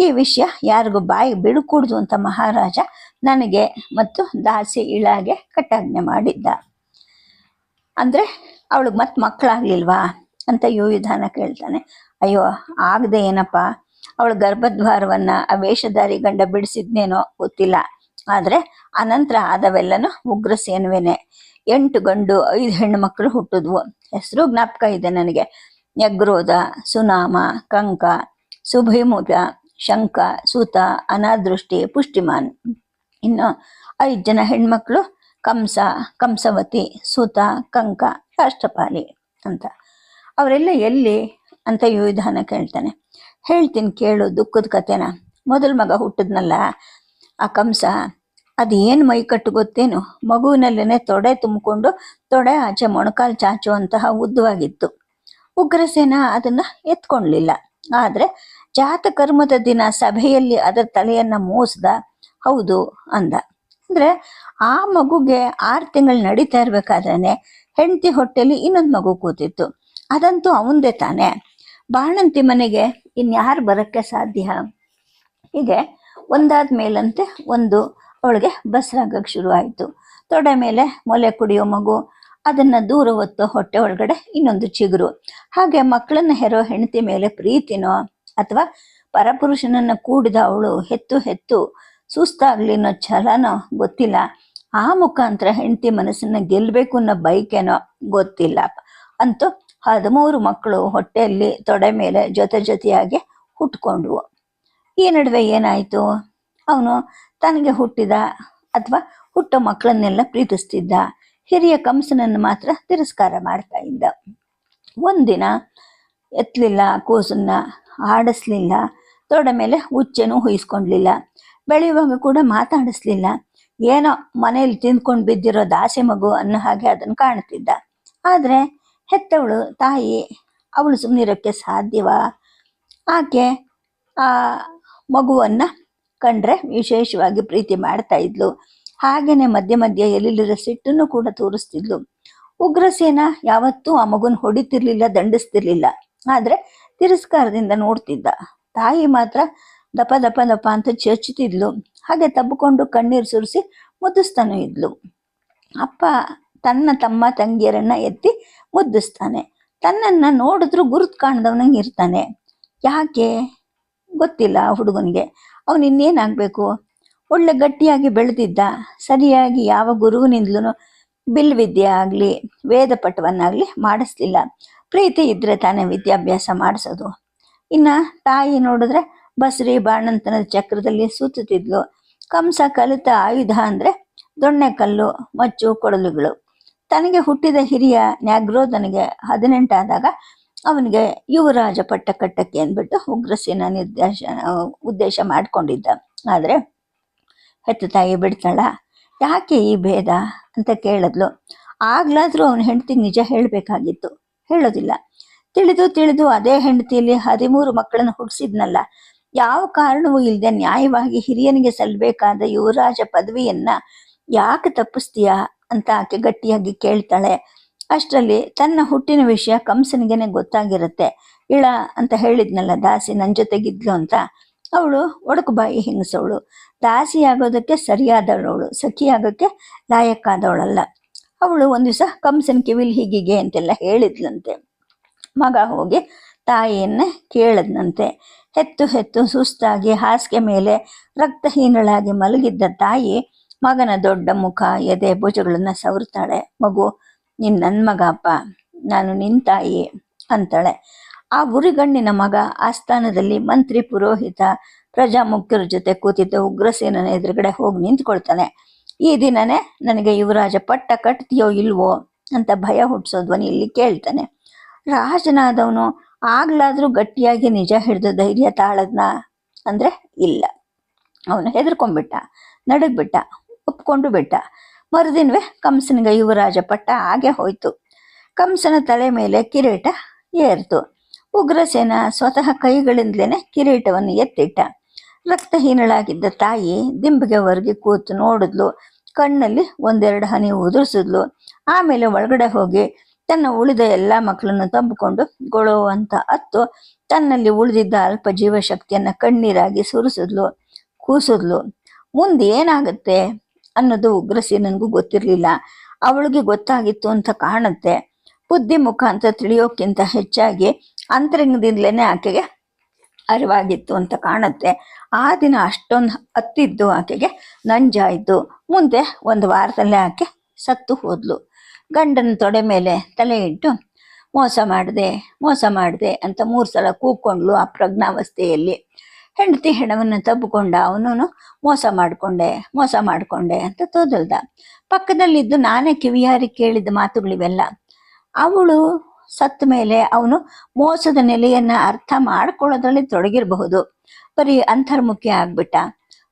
ಈ ವಿಷಯ ಯಾರಿಗೂ ಬಾಯಿ ಬಿಡಕೂಡ್ದು ಅಂತ ಮಹಾರಾಜ ನನಗೆ ಮತ್ತು ದಾಸಿ ಇಳಾಗೆ ಕಟ್ಟಾಜ್ಞೆ ಮಾಡಿದ್ದ. ಅಂದ್ರೆ ಅವಳಿಗೆ ಮತ್ತೆ ಮಕ್ಕಳಾಗ್ಲಿಲ್ವಾ ಅಂತ ಯುವಿಧಾನ ಕೇಳ್ತಾನೆ. ಅಯ್ಯೋ, ಆಗದೆ ಏನಪ್ಪ? ಅವಳ ಗರ್ಭದ್ವಾರವನ್ನ ಆ ವೇಷಧಾರಿ ಗಂಡ ಬಿಡಿಸಿದ್ನೇನೋ ಗೊತ್ತಿಲ್ಲ. ಆದ್ರೆ ಅನಂತರ ಆದವೆಲ್ಲನೂ ಉಗ್ರ ಸೇನುವೆನೆ. ಎಂಟು ಗಂಡು, ಐದು ಹೆಣ್ಣು ಮಕ್ಕಳು ಹುಟ್ಟಿದ್ವು. ಹೆಸರು ಜ್ಞಾಪಕ ಇದೆ ನನಗೆ. ಯಗ್ರೋಧ ಸುನಾಮ, ಕಂಕ ಸುಭಿಮುಖ ಶಂಕ ಸೂತ, ಅನಾದೃಷ್ಟಿ, ಪುಷ್ಟಿಮಾನ್. ಇನ್ನು ಐದು ಜನ ಹೆಣ್ಮಕ್ಳು, ಕಂಸ, ಕಂಸವತಿ, ಸೂತ, ಕಂಕ, ರಾಷ್ಟ್ರಪಾಲಿ ಅಂತ. ಅವರೆಲ್ಲ ಎಲ್ಲಿ ಅಂತ ವಿಧಾನ ಕೇಳ್ತಾನೆ. ಹೇಳ್ತೀನಿ ಕೇಳು ದುಃಖದ ಕಥೆನ. ಮೊದಲ ಮಗ ಹುಟ್ಟಿದ್ನಲ್ಲ, ಆ ಕಂಸ, ಅದೇನು ಮೈಕಟ್ಟು ಗೊತ್ತೇನು? ಮಗುವಿನಲ್ಲೇನೆ ತೊಡೆ ತುಂಬಿಕೊಂಡು ತೊಡೆ ಆಚೆ ಮೊಣಕಾಲು ಚಾಚುವಂತಹ ಉದ್ದವಾಗಿತ್ತು. ಉಗ್ರಸೇನ ಅದನ್ನ ಎತ್ಕೊಳ್ಲಿಲ್ಲ ಆದ್ರೆ ಜಾತಕರ್ಮದ ದಿನ ಸಭೆಯಲ್ಲಿ ಅದರ ತಲೆಯನ್ನ ಮೋಸದ? ಹೌದು, ಅಂದ. ಅಂದ್ರೆ ಆ ಮಗುಗೆ ಆರು ತಿಂಗಳು ನಡೀತಾ ಇರ್ಬೇಕಾದ್ರೆ ಹೆಂಡತಿ ಹೊಟ್ಟೆಲಿ ಇನ್ನೊಂದು ಮಗು ಕೂತಿತ್ತು. ಅದಂತೂ ಅವಂದೇ ತಾನೆ. ಬಾಣಂತಿ ಮನೆಗೆ ಇನ್ಯಾರು ಬರಕ್ಕೆ ಸಾಧ್ಯ? ಹೀಗೆ ಒಂದಾದ ಮೇಲಂತೆ ಒಂದು ಅವಳಿಗೆ ಬಸ್ರಾಗಕ್ಕೆ ಶುರು ಆಯಿತು. ತೊಡೆ ಮೇಲೆ ಮೊಲೆ ಕುಡಿಯೋ ಮಗು, ಅದನ್ನು ದೂರ ಹೊತ್ತು ಹೊಟ್ಟೆ ಒಳಗಡೆ ಇನ್ನೊಂದು ಚಿಗುರು. ಹಾಗೆ ಮಕ್ಕಳನ್ನು ಹೆರೋ ಹೆಂಡತಿ ಮೇಲೆ ಪ್ರೀತಿನೋ? ಅಥವಾ ಪರಪುರುಷನನ್ನ ಕೂಡಿದ ಅವಳು ಹೆತ್ತು ಹೆತ್ತು ಸುಸ್ತಾಗ್ಲಿ ಅನ್ನೋ ಛಲನೋ ಗೊತ್ತಿಲ್ಲ. ಆ ಮುಖಾಂತರ ಹೆಂಡತಿ ಮನಸ್ಸನ್ನ ಗೆಲ್ಲಬೇಕು ಅನ್ನೋ ಬೈಕೇನೋ ಗೊತ್ತಿಲ್ಲ. ಅಂತೂ ಹದಿಮೂರು ಮಕ್ಕಳು ಹೊಟ್ಟೆಯಲ್ಲಿ ತೊಡೆ ಮೇಲೆ ಜೊತೆ ಜೊತೆಯಾಗಿ ಹುಟ್ಕೊಂಡ್ವು. ಈ ನಡುವೆ ಏನಾಯ್ತು? ಅವನು ತನಗೆ ಹುಟ್ಟಿದ ಅಥವಾ ಹುಟ್ಟೋ ಮಕ್ಕಳನ್ನೆಲ್ಲ ಪ್ರೀತಿಸ್ತಿದ್ದ. ಹಿರಿಯ ಕಂಸನನ್ನು ಮಾತ್ರ ತಿರಸ್ಕಾರ ಮಾಡ್ತಾ ಇದ್ದ. ಒಂದಿನ ಎತ್ತಲಿಲ್ಲ ಕೂಸನ್ನ ಆಡಿಸ್ಲಿಲ್ಲ. ತೊಡೆ ಮೇಲೆ ಹುಚ್ಚೆನೂ ಹುಯಿಸ್ಕೊಂಡ್ಲಿಲ್ಲ. ಬೆಳೆಯುವಾಗ ಕೂಡ ಮಾತಾಡಿಸ್ಲಿಲ್ಲ. ಏನೋ ಮನೆಯಲ್ಲಿ ತಿಂದ್ಕೊಂಡು ಬಿದ್ದಿರೋ ದಾಸೆ ಮಗು ಅನ್ನೋ ಹಾಗೆ ಅದನ್ನು ಕಾಣುತ್ತಿದ್ದ. ಆದರೆ ಹೆತ್ತವಳು ತಾಯಿ ಅವಳು ಸುಮ್ಮನಿರೋಕ್ಕೆ ಸಾಧ್ಯವಾ? ಆಕೆ ಆ ಮಗುವನ್ನು ಕಂಡ್ರೆ ವಿಶೇಷವಾಗಿ ಪ್ರೀತಿ ಮಾಡ್ತಾ ಇದ್ಲು. ಹಾಗೇನೆ ಮಧ್ಯೆ ಮಧ್ಯೆ ಎಲ್ಲಿಲ್ಲದ ಸಿಟ್ಟನ್ನು ಕೂಡ ತೋರಿಸ್ತಿದ್ಲು. ಉಗ್ರಸೇನ ಯಾವತ್ತೂ ಆ ಮಗುನ ಹೊಡಿತಿರ್ಲಿಲ್ಲ, ದಂಡಿಸ್ತಿರ್ಲಿಲ್ಲ. ಆದ್ರೆ ತಿರಸ್ಕಾರದಿಂದ ನೋಡ್ತಿದ್ದ. ತಾಯಿ ಮಾತ್ರ ದಪ ದಪ ದಪ ಅಂತ ಚರ್ಚುತ್ತಿದ್ಲು. ಹಾಗೆ ತಬ್ಬಿಕೊಂಡು ಕಣ್ಣೀರು ಸುರಿಸಿ ಮುದ್ದಿಸ್ತಾನೂ ಇದ್ಲು. ಅಪ್ಪ ತನ್ನ ತಮ್ಮ ತಂಗಿಯರನ್ನ ಎತ್ತಿ ಮುದ್ದಿಸ್ತಾನೆ. ತನ್ನನ್ನ ನೋಡಿದ್ರು ಗುರುತು ಕಾಣ್ದವನಂಗೆ ಇರ್ತಾನೆ. ಯಾಕೆ? ಗೊತ್ತಿಲ್ಲ ಆ ಹುಡುಗನಿಗೆ. ಅವನು ಇನ್ನೇನಾಗಬೇಕು ಒಳ್ಳೆ ಗಟ್ಟಿಯಾಗಿ ಬೆಳೆದಿದ್ದ. ಸರಿಯಾಗಿ ಯಾವ ಗುರುವಿನಿಂದಲೂ ಬಿಲ್ವಿದ್ಯೆ ಆಗಲಿ ವೇದ ಪಠವನ್ನಾಗಲಿ ಮಾಡಿಸ್ಲಿಲ್ಲ. ಪ್ರೀತಿ ಇದ್ರೆ ತಾನೇ ವಿದ್ಯಾಭ್ಯಾಸ ಮಾಡಿಸೋದು. ಇನ್ನ ತಾಯಿ ನೋಡಿದ್ರೆ ಬಸ್ರಿ ಬಾಣಂತನದ ಚಕ್ರದಲ್ಲಿ ಸುತ್ತುತ್ತಿದ್ಲು ಕಂಸ, ಕಲಿತ ಆಯುಧ ಅಂದ್ರೆ ದೊಣ್ಣೆಕಲ್ಲು ಮಚ್ಚು, ಕೊಡಲುಗಳು. ತನಗೆ ಹುಟ್ಟಿದ ಹಿರಿಯ ನ್ಯಾಗ್ರೋಧನಿಗೆ ಹದಿನೆಂಟಾದಾಗ ಅವನಿಗೆ ಯುವರಾಜ ಪಟ್ಟ ಕಟ್ಟಕ್ಕೆ ಅಂದ್ಬಿಟ್ಟು ಉಗ್ರಸೇನ ನಿರ್ದೇಶ, ಉದ್ದೇಶ ಮಾಡ್ಕೊಂಡಿದ್ದ. ಆದರೆ ಹೆತ್ತ ತಾಯಿ ಬಿಡ್ತಾಳ. ಯಾಕೆ ಈ ಭೇದ? ಅಂತ ಕೇಳಿದ್ಲು. ಆಗ್ಲಾದ್ರೂ ಅವನ ಹೆಂಡತಿ ನಿಜ ಹೇಳಬೇಕಾಗಿತ್ತು. ಹೇಳೋದಿಲ್ಲ. ತಿಳಿದು ತಿಳಿದು ಅದೇ ಹೆಂಡತಿಯಲ್ಲಿ ಹದಿಮೂರು ಮಕ್ಕಳನ್ನು ಹುಟ್ಟಿಸಿದ್ನಲ್ಲ. ಯಾವ ಕಾರಣವೂ ಇಲ್ಲದೆ ನ್ಯಾಯವಾಗಿ ಹಿರಿಯನಿಗೆ ಸಲ್ಲಬೇಕಾದ ಯುವರಾಜ ಪದವಿಯನ್ನ ಯಾಕೆ ತಪ್ಪಿಸ್ತೀಯಾ ಅಂತ ಆಕೆ ಗಟ್ಟಿಯಾಗಿ ಕೇಳ್ತಾಳೆ. ಅಷ್ಟರಲ್ಲಿ ತನ್ನ ಹುಟ್ಟಿನ ವಿಷಯ ಕಂಸನಿಗೆನೆ ಗೊತ್ತಾಗಿರುತ್ತೆ. ಇಳ ಅಂತ ಹೇಳಿದ್ನಲ್ಲ ದಾಸಿ ನನ್ನ ಜೊತೆಗಿದ್ಲು ಅಂತ. ಅವಳು ಒಡಕು ಬಾಯಿ ಹಿಂಗಸವಳು. ದಾಸಿ ಆಗೋದಕ್ಕೆ ಸರಿಯಾದವಳು ಸಖಿ ಆಗೋಕ್ಕೆ ಲಾಯಕ್ಕಾದವಳಲ್ಲ. ಅವಳು ಒಂದು ದಿವಸ, ಕಂಸನ ಕಿವಿಲ್ ಹೀಗಿಗೆ ಅಂತೆಲ್ಲ ಹೇಳಿದ್ಲಂತೆ. ಮಗ ಹೋಗಿ ತಾಯಿಯನ್ನ ಕೇಳದ್ನಂತೆ. ಹೆತ್ತು ಹೆತ್ತು ಸುಸ್ತಾಗಿ ಹಾಸಿಗೆ ಮೇಲೆ ರಕ್ತಹೀನಳಾಗಿ ಮಲಗಿದ್ದ ತಾಯಿ ಮಗನ ದೊಡ್ಡ ಮುಖ, ಎದೆ, ಭುಜಗಳನ್ನ ಸವರ್ತಾಳೆ ಮಗು, ನೀನು ನನ್ ಮಗ ಅಪ್ಪ, ನಾನು ನಿನ್ ತಾಯಿ ಅಂತಾಳೆ. ಆ ಉರಿಗಣ್ಣಿನ ಮಗ ಆಸ್ಥಾನದಲ್ಲಿ ಮಂತ್ರಿ ಪುರೋಹಿತ ಪ್ರಜಾ ಮುಖ್ಯರ ಜೊತೆ ಕೂತಿದ್ದ ಉಗ್ರಸೇನನ ಎದುರುಗಡೆ ಹೋಗಿ ನಿಂತ್ಕೊಳ್ತಾನೆ. ಈ ದಿನನೇ ನನಗೆ ಯುವರಾಜ ಪಟ್ಟ ಕಟ್ತೀಯೋ ಇಲ್ವೋ ಅಂತ ಭಯ ಹುಟ್ಟಿಸೋ ಧ್ವನಿಯಲ್ಲಿ ಕೇಳ್ತಾನೆ. ರಾಜನಾದವನು ಆಗ್ಲಾದ್ರೂ ಗಟ್ಟಿಯಾಗಿ ನಿಜ ಹಿಡಿದು ಧೈರ್ಯ ತಾಳದ್ನ? ಅಂದ್ರೆ ಇಲ್ಲ. ಅವನು ಹೆದರ್ಕೊಂಡ್ಬಿಟ್ಟ, ನಡಗ್ಬಿಟ್ಟ, ಒಪ್ಕೊಂಡು ಬಿಟ್ಟ. ಮರುದಿನವೇ ಕಂಸನಿಗೆ ಯುವರಾಜ ಪಟ್ಟ ಹಾಗೆ ಹೋಯ್ತು. ಕಂಸನ ತಲೆ ಮೇಲೆ ಕಿರೀಟ ಏರ್ತು. ಉಗ್ರಸೇನ ಸ್ವತಃ ಕೈಗಳಿಂದಲೇ ಕಿರೀಟವನ್ನು ಎತ್ತಿಟ್ಟ. ರಕ್ತಹೀನಳಾಗಿದ್ದ ತಾಯಿ ದಿಂಬಿಗೆ ಹೊರಗೆ ಕೂತು ನೋಡಿದ್ಲು. ಕಣ್ಣಲ್ಲಿ ಒಂದೆರಡು ಹನಿ ಉದುರಿಸಿದ್ಲು. ಆಮೇಲೆ ಒಳಗಡೆ ಹೋಗಿ ತನ್ನ ಉಳಿದ ಎಲ್ಲ ಮಕ್ಕಳನ್ನು ತಂಬಿಕೊಂಡು ಗೊಳುವಂತ ಅಂತ ಅತ್ತು ತನ್ನಲ್ಲಿ ಉಳಿದಿದ್ದ ಅಲ್ಪ ಜೀವಶಕ್ತಿಯನ್ನು ಕಣ್ಣೀರಾಗಿ ಸುರಿಸಿದ್ಲು. ಕೂಸಿದ್ಲು. ಮುಂದೆ ಏನಾಗುತ್ತೆ ಅನ್ನೋದು ಉಗ್ರಸಿ ನನಗೂ ಗೊತ್ತಿರಲಿಲ್ಲ. ಅವಳಿಗೆ ಗೊತ್ತಾಗಿತ್ತು ಅಂತ ಕಾಣುತ್ತೆ. ಬುದ್ಧಿ ಮುಖಾಂತರ ತಿಳಿಯೋಕ್ಕಿಂತ ಹೆಚ್ಚಾಗಿ ಅಂತರಂಗದಿಂದಲೇ ಆಕೆಗೆ ಅರಿವಾಗಿತ್ತು ಅಂತ ಕಾಣುತ್ತೆ. ಆ ದಿನ ಅಷ್ಟೊಂದು ಹತ್ತಿದ್ದು ಆಕೆಗೆ ನಂಜಾಯಿತು ಮುಂದೆ ಒಂದು ವಾರದಲ್ಲೇ ಆಕೆ ಸತ್ತು ಹೋದ್ಲು. ಗಂಡನ ತೊಡೆ ಮೇಲೆ ತಲೆ ಇಟ್ಟು, ಮೋಸ ಮಾಡಿದೆ ಮೋಸ ಮಾಡಿದೆ ಅಂತ ಮೂರು ಸಲ ಕೂಕೊಂಡ್ಲು ಆ ಪ್ರಜ್ಞಾವಸ್ಥೆಯಲ್ಲಿ. ಹೆಂಡತಿ ಹೆಣವನ್ನು ತಬ್ಬಿಕೊಂಡ ಅವನು ಮೋಸ ಮಾಡಿಕೊಂಡೆ ಮೋಸ ಮಾಡಿಕೊಂಡೆ ಅಂತ ತೋದಲ್ದ ಪಕ್ಕದಲ್ಲಿದ್ದು ನಾನೇ ಕಿವಿಯಾರಿ ಕೇಳಿದ ಮಾತುಗಳಿವೆಲ್ಲ. ಅವಳು ಸತ್ತ ಮೇಲೆ ಅವನು ಮೋಸದ ನೆಲೆಯನ್ನ ಅರ್ಥ ಮಾಡ್ಕೊಳ್ಳೋದ್ರಲ್ಲಿ ತೊಡಗಿರಬಹುದು. ಬರೀ ಅಂತರ್ಮುಖಿ ಆಗ್ಬಿಟ್ಟ.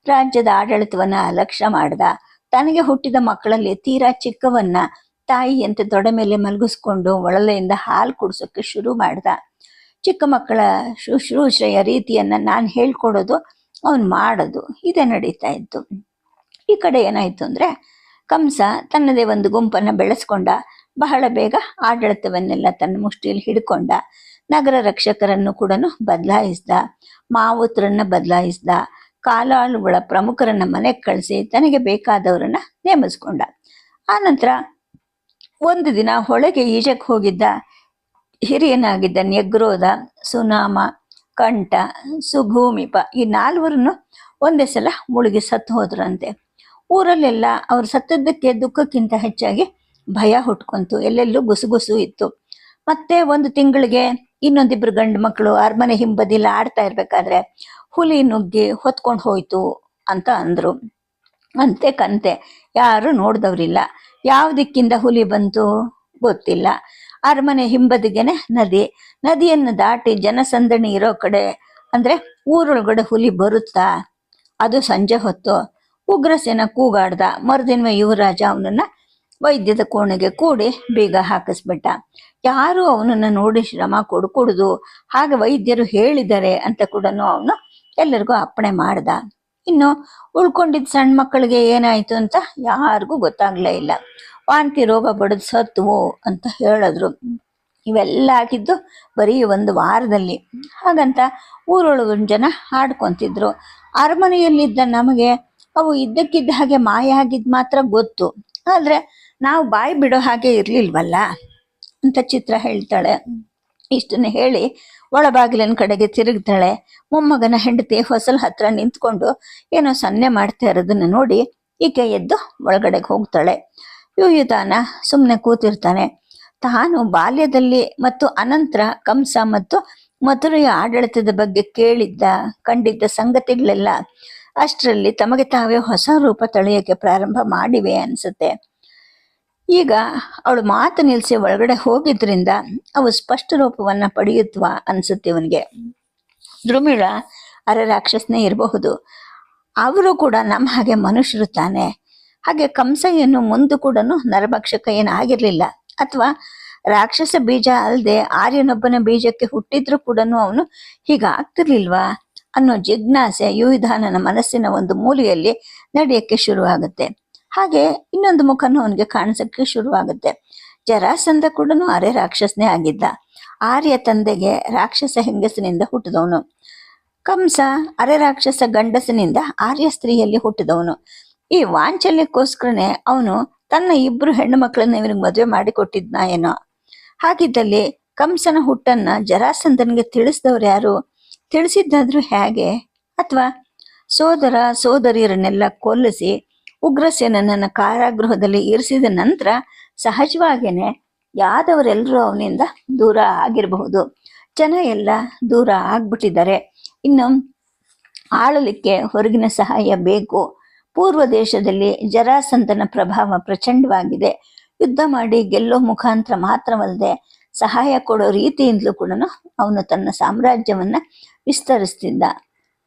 ರಾಜ್ಯದ ಆಡಳಿತವನ್ನ ಅಲಕ್ಷ್ಯ ಮಾಡ್ದ. ತನಗೆ ಹುಟ್ಟಿದ ಮಕ್ಕಳಲ್ಲಿ ತೀರಾ ಚಿಕ್ಕವನ್ನ ತಾಯಿಯಂತೆ ತೊಡೆ ಮೇಲೆ ಮಲಗಿಸ್ಕೊಂಡು ಒಳಲೆಯಿಂದ ಹಾಲು ಕುಡಿಸೋಕೆ ಶುರು ಮಾಡ್ದ. ಚಿಕ್ಕ ಮಕ್ಕಳ ಶುಶ್ರೂಷೆಯ ರೀತಿಯನ್ನ ನಾನು ಹೇಳ್ಕೊಡೋದು, ಅವನು ಮಾಡೋದು. ಇದೇ ನಡೀತಾ ಇತ್ತು. ಈ ಕಡೆ ಏನಾಯ್ತು ಅಂದ್ರೆ ಕಂಸ ತನ್ನದೇ ಒಂದು ಗುಂಪನ್ನ ಬೆಳೆಸ್ಕೊಂಡ. ಬಹಳ ಬೇಗ ಆಡಳಿತವನ್ನೆಲ್ಲ ತನ್ನ ಮುಷ್ಟಿಯಲ್ಲಿ ಹಿಡ್ಕೊಂಡ ನಗರ ರಕ್ಷಕರನ್ನು ಕೂಡ ಬದಲಾಯಿಸ್ದ, ಮಾವುತರನ್ನ ಬದಲಾಯಿಸ್ದ, ಕಾಲಾಳುಗಳ ಪ್ರಮುಖರನ್ನ ಮನೆಗೆ ಕಳಿಸಿ ತನಗೆ ಬೇಕಾದವರನ್ನ ನೇಮಿಸ್ಕೊಂಡ. ಆನಂತರ ಒಂದು ದಿನ ಹೊಳೆಗೆ ಈಜಕ್ಕೆ ಹೋಗಿದ್ದ ಹಿರಿಯನಾಗಿದ್ದ ನೆಗ್ರೋಧ ಸುನಾಮ, ಕಂಠ, ಸುಭೂಮಿಪ ಈ ನಾಲ್ವರನ್ನು ಒಂದೇ ಸಲ ಮುಳುಗಿ ಸತ್ತು ಹೋದ್ರಂತೆ. ಊರಲ್ಲೆಲ್ಲ ಅವ್ರು ಸತ್ತದ್ದಕ್ಕೆ ದುಃಖಕ್ಕಿಂತ ಹೆಚ್ಚಾಗಿ ಭಯ ಹುಟ್ಕೊಂತು. ಎಲ್ಲೆಲ್ಲೂ ಗುಸುಗುಸು ಇತ್ತು. ಮತ್ತೆ ಒಂದು ತಿಂಗಳಿಗೆ ಇನ್ನೊಂದಿಬ್ರು ಗಂಡು ಮಕ್ಕಳು ಅರಮನೆ ಹಿಂಬದಿಲ್ಲ ಆಡ್ತಾ ಇರ್ಬೇಕಾದ್ರೆ ಹುಲಿ ನುಗ್ಗಿ ಹೊತ್ಕೊಂಡು ಹೋಯ್ತು ಅಂತ ಅಂದ್ರು. ಅಂತೆ ಕಂತೆ, ಯಾರು ನೋಡ್ದವ್ರಿಲ್ಲ. ಯಾವ ದಿಕ್ಕಿಂದ ಹುಲಿ ಬಂತು ಗೊತ್ತಿಲ್ಲ. ಅರಮನೆ ಹಿಂಬದಿಗೆನೆ ನದಿ. ನದಿಯನ್ನು ದಾಟಿ ಜನಸಂದಣಿ ಇರೋ ಕಡೆ ಅಂದ್ರೆ ಊರೊಳಗಡೆ ಹುಲಿ ಬರುತ್ತಾ? ಅದು ಸಂಜೆ ಹೊತ್ತು. ಉಗ್ರಸೇನ ಕೂಗಾಡ್ದ. ಮರುದಿನ ಯುವರಾಜ ಅವನನ್ನ ವೈದ್ಯದ ಕೋಣೆಗೆ ಕೂಡಿ ಬೀಗ ಹಾಕಿಸ್ಬಿಟ್ಟ. ಯಾರು ಅವನನ್ನ ನೋಡಿ ಶ್ರಮ ಕೊಡ್ಕೊಡುದು ಹಾಗೆ ವೈದ್ಯರು ಹೇಳಿದ್ದಾರೆ ಅಂತ ಕೂಡ ಅವನು ಎಲ್ಲರಿಗೂ ಅಪ್ಪಣೆ ಮಾಡ್ದ. ಇನ್ನು ಉಳ್ಕೊಂಡಿದ್ದ ಸಣ್ಣ ಮಕ್ಕಳಿಗೆ ಏನಾಯ್ತು ಅಂತ ಯಾರಿಗೂ ಗೊತ್ತಾಗ್ಲೇ ಇಲ್ಲ. ವಾಂತಿ ರೋಗ ಬಡದ್ ಸತ್ತುವು ಅಂತ ಹೇಳಿದ್ರು. ಇವೆಲ್ಲ ಆಗಿದ್ದು ಬರೀ ಒಂದು ವಾರದಲ್ಲಿ. ಹಾಗಂತ ಊರೊಳಗಿನ ಜನ ಹಾಡ್ಕೊಂತಿದ್ರು ಅರಮನೆಯಲ್ಲಿದ್ದ ನಮಗೆ ಅವು ಇದ್ದಕ್ಕಿದ್ದ ಹಾಗೆ ಮಾಯ ಆಗಿದ್ ಮಾತ್ರ ಗೊತ್ತು. ಆದ್ರೆ ನಾವು ಬಾಯಿ ಬಿಡೋ ಹಾಗೆ ಇರಲಿಲ್ವಲ್ಲ? ಅಂತ ಚಿತ್ರ ಹೇಳ್ತಾಳೆ. ಇಷ್ಟನ್ನ ಹೇಳಿ ಒಳಬಾಗಿಲಿನ ಕಡೆಗೆ ತಿರುಗ್ತಾಳೆ. ಮೊಮ್ಮಗನ ಹೆಂಡತಿ ಹೊಸಲ್ ಹತ್ರ ನಿಂತ್ಕೊಂಡು ಏನೋ ಸನ್ನೆ ಮಾಡ್ತಾ ಇರೋದನ್ನ ನೋಡಿ ಈಕೆ ಎದ್ದು ಒಳಗಡೆಗೆ ಹೋಗ್ತಾಳೆ. ಯುಯುತಾನ ಸುಮ್ಮನೆ ಕೂತಿರ್ತಾನೆ. ತಾನು ಬಾಲ್ಯದಲ್ಲಿ ಮತ್ತು ಅನಂತರ ಕಂಸ ಮತ್ತು ಮಧುರೆಯ ಆಡಳಿತದ ಬಗ್ಗೆ ಕೇಳಿದ್ದ, ಕಂಡಿದ್ದ ಸಂಗತಿಗಳೆಲ್ಲ ಅಷ್ಟರಲ್ಲಿ ತಮಗೆ ತಾವೇ ಹೊಸ ರೂಪ ತಳೆಯಕ್ಕೆ ಪ್ರಾರಂಭ ಮಾಡಿವೆ ಅನ್ಸುತ್ತೆ. ಈಗ ಅವಳು ಮಾತು ನಿಲ್ಲಿಸಿ ಒಳಗಡೆ ಹೋಗಿದ್ರಿಂದ ಅವು ಸ್ಪಷ್ಟ ರೂಪವನ್ನ ಪಡೆಯುತ್ತವ ಅನ್ಸುತ್ತೆ ಅವನಿಗೆ. ದ್ರುಮಿಳ ಅರೆ ರಾಕ್ಷಸನೇ ಇರಬಹುದು. ಅವರು ಕೂಡ ನಮ್ಮ ಹಾಗೆ ಮನುಷ್ಯರು ತಾನೆ. ಹಾಗೆ ಕಂಸ ಏನು ಮುಂದೆ ಕೂಡ ನರಭಕ್ಷಕ ಏನು ಆಗಿರ್ಲಿಲ್ಲ. ಅಥವಾ ರಾಕ್ಷಸ ಬೀಜ ಅಲ್ಲದೆ ಆರ್ಯನೊಬ್ಬನ ಬೀಜಕ್ಕೆ ಹುಟ್ಟಿದ್ರು ಕೂಡ ಅವನು ಹೀಗಾಗ್ತಿರ್ಲಿಲ್ವಾ ಅನ್ನೋ ಜಿಜ್ಞಾಸೆ ಯುವಿಧಾನನ ಮನಸ್ಸಿನ ಒಂದು ಮೂಲೆಯಲ್ಲಿ ನಡೆಯಕ್ಕೆ ಶುರುವಾಗುತ್ತೆ. ಹಾಗೆ ಇನ್ನೊಂದು ಮುಖನೂ ಅವನಿಗೆ ಕಾಣಿಸಕ್ಕೆ ಶುರುವಾಗುತ್ತೆ. ಜರಾಸಂಧ ಕೂಡ ಅರೆ ರಾಕ್ಷಸನೇ ಆಗಿದ್ದ. ಆರ್ಯ ತಂದೆಗೆ ರಾಕ್ಷಸ ಹೆಂಗಸಿನಿಂದ ಹುಟ್ಟಿದವನು. ಕಂಸ ಅರೆ ರಾಕ್ಷಸ ಗಂಡಸನಿಂದ ಆರ್ಯ ಸ್ತ್ರೀಯಲ್ಲಿ ಹುಟ್ಟಿದವನು. ಈ ವಾಂಚಲ್ಯಕ್ಕೋಸ್ಕರನೇ ಅವನು ತನ್ನ ಇಬ್ರು ಹೆಣ್ಣು ಮಕ್ಕಳನ್ನ ಇವನಿಗೆ ಮದುವೆ ಮಾಡಿಕೊಟ್ಟಿದ್ನ ಏನೋ. ಹಾಗಿದ್ದಲ್ಲಿ ಕಂಸನ ಹುಟ್ಟನ್ನ ಜರಾಸಂಧನಿಗೆ ತಿಳಿಸಿದವ್ರು ಯಾರು? ತಿಳಿಸಿದ್ದಾದ್ರೂ ಹೇಗೆ? ಅಥವಾ ಸೋದರ ಸೋದರಿಯರನ್ನೆಲ್ಲ ಕೊಲ್ಲಿಸಿ ಉಗ್ರಸೇನನ್ನ ಕಾರಾಗೃಹದಲ್ಲಿ ಇರಿಸಿದ ನಂತರ ಸಹಜವಾಗೇನೆ ಯಾದವರೆಲ್ಲರೂ ಅವನಿಂದ ದೂರ ಆಗಿರಬಹುದು. ಜನ ಎಲ್ಲ ದೂರ ಆಗ್ಬಿಟ್ಟಿದ್ದಾರೆ. ಇನ್ನು ಆಳಲಿಕ್ಕೆ ಹೊರಗಿನ ಸಹಾಯ ಬೇಕು. ಪೂರ್ವ ದೇಶದಲ್ಲಿ ಜರಾಸಂತನ ಪ್ರಭಾವ ಪ್ರಚಂಡವಾಗಿದೆ. ಯುದ್ಧ ಮಾಡಿ ಗೆಲ್ಲೋ ಮುಖಾಂತರ ಮಾತ್ರವಲ್ಲದೆ ಸಹಾಯ ಕೊಡೋ ರೀತಿಯಿಂದಲೂ ಕೂಡ ಅವನು ತನ್ನ ಸಾಮ್ರಾಜ್ಯವನ್ನ ವಿಸ್ತರಿಸ್ತಿದ್ದ.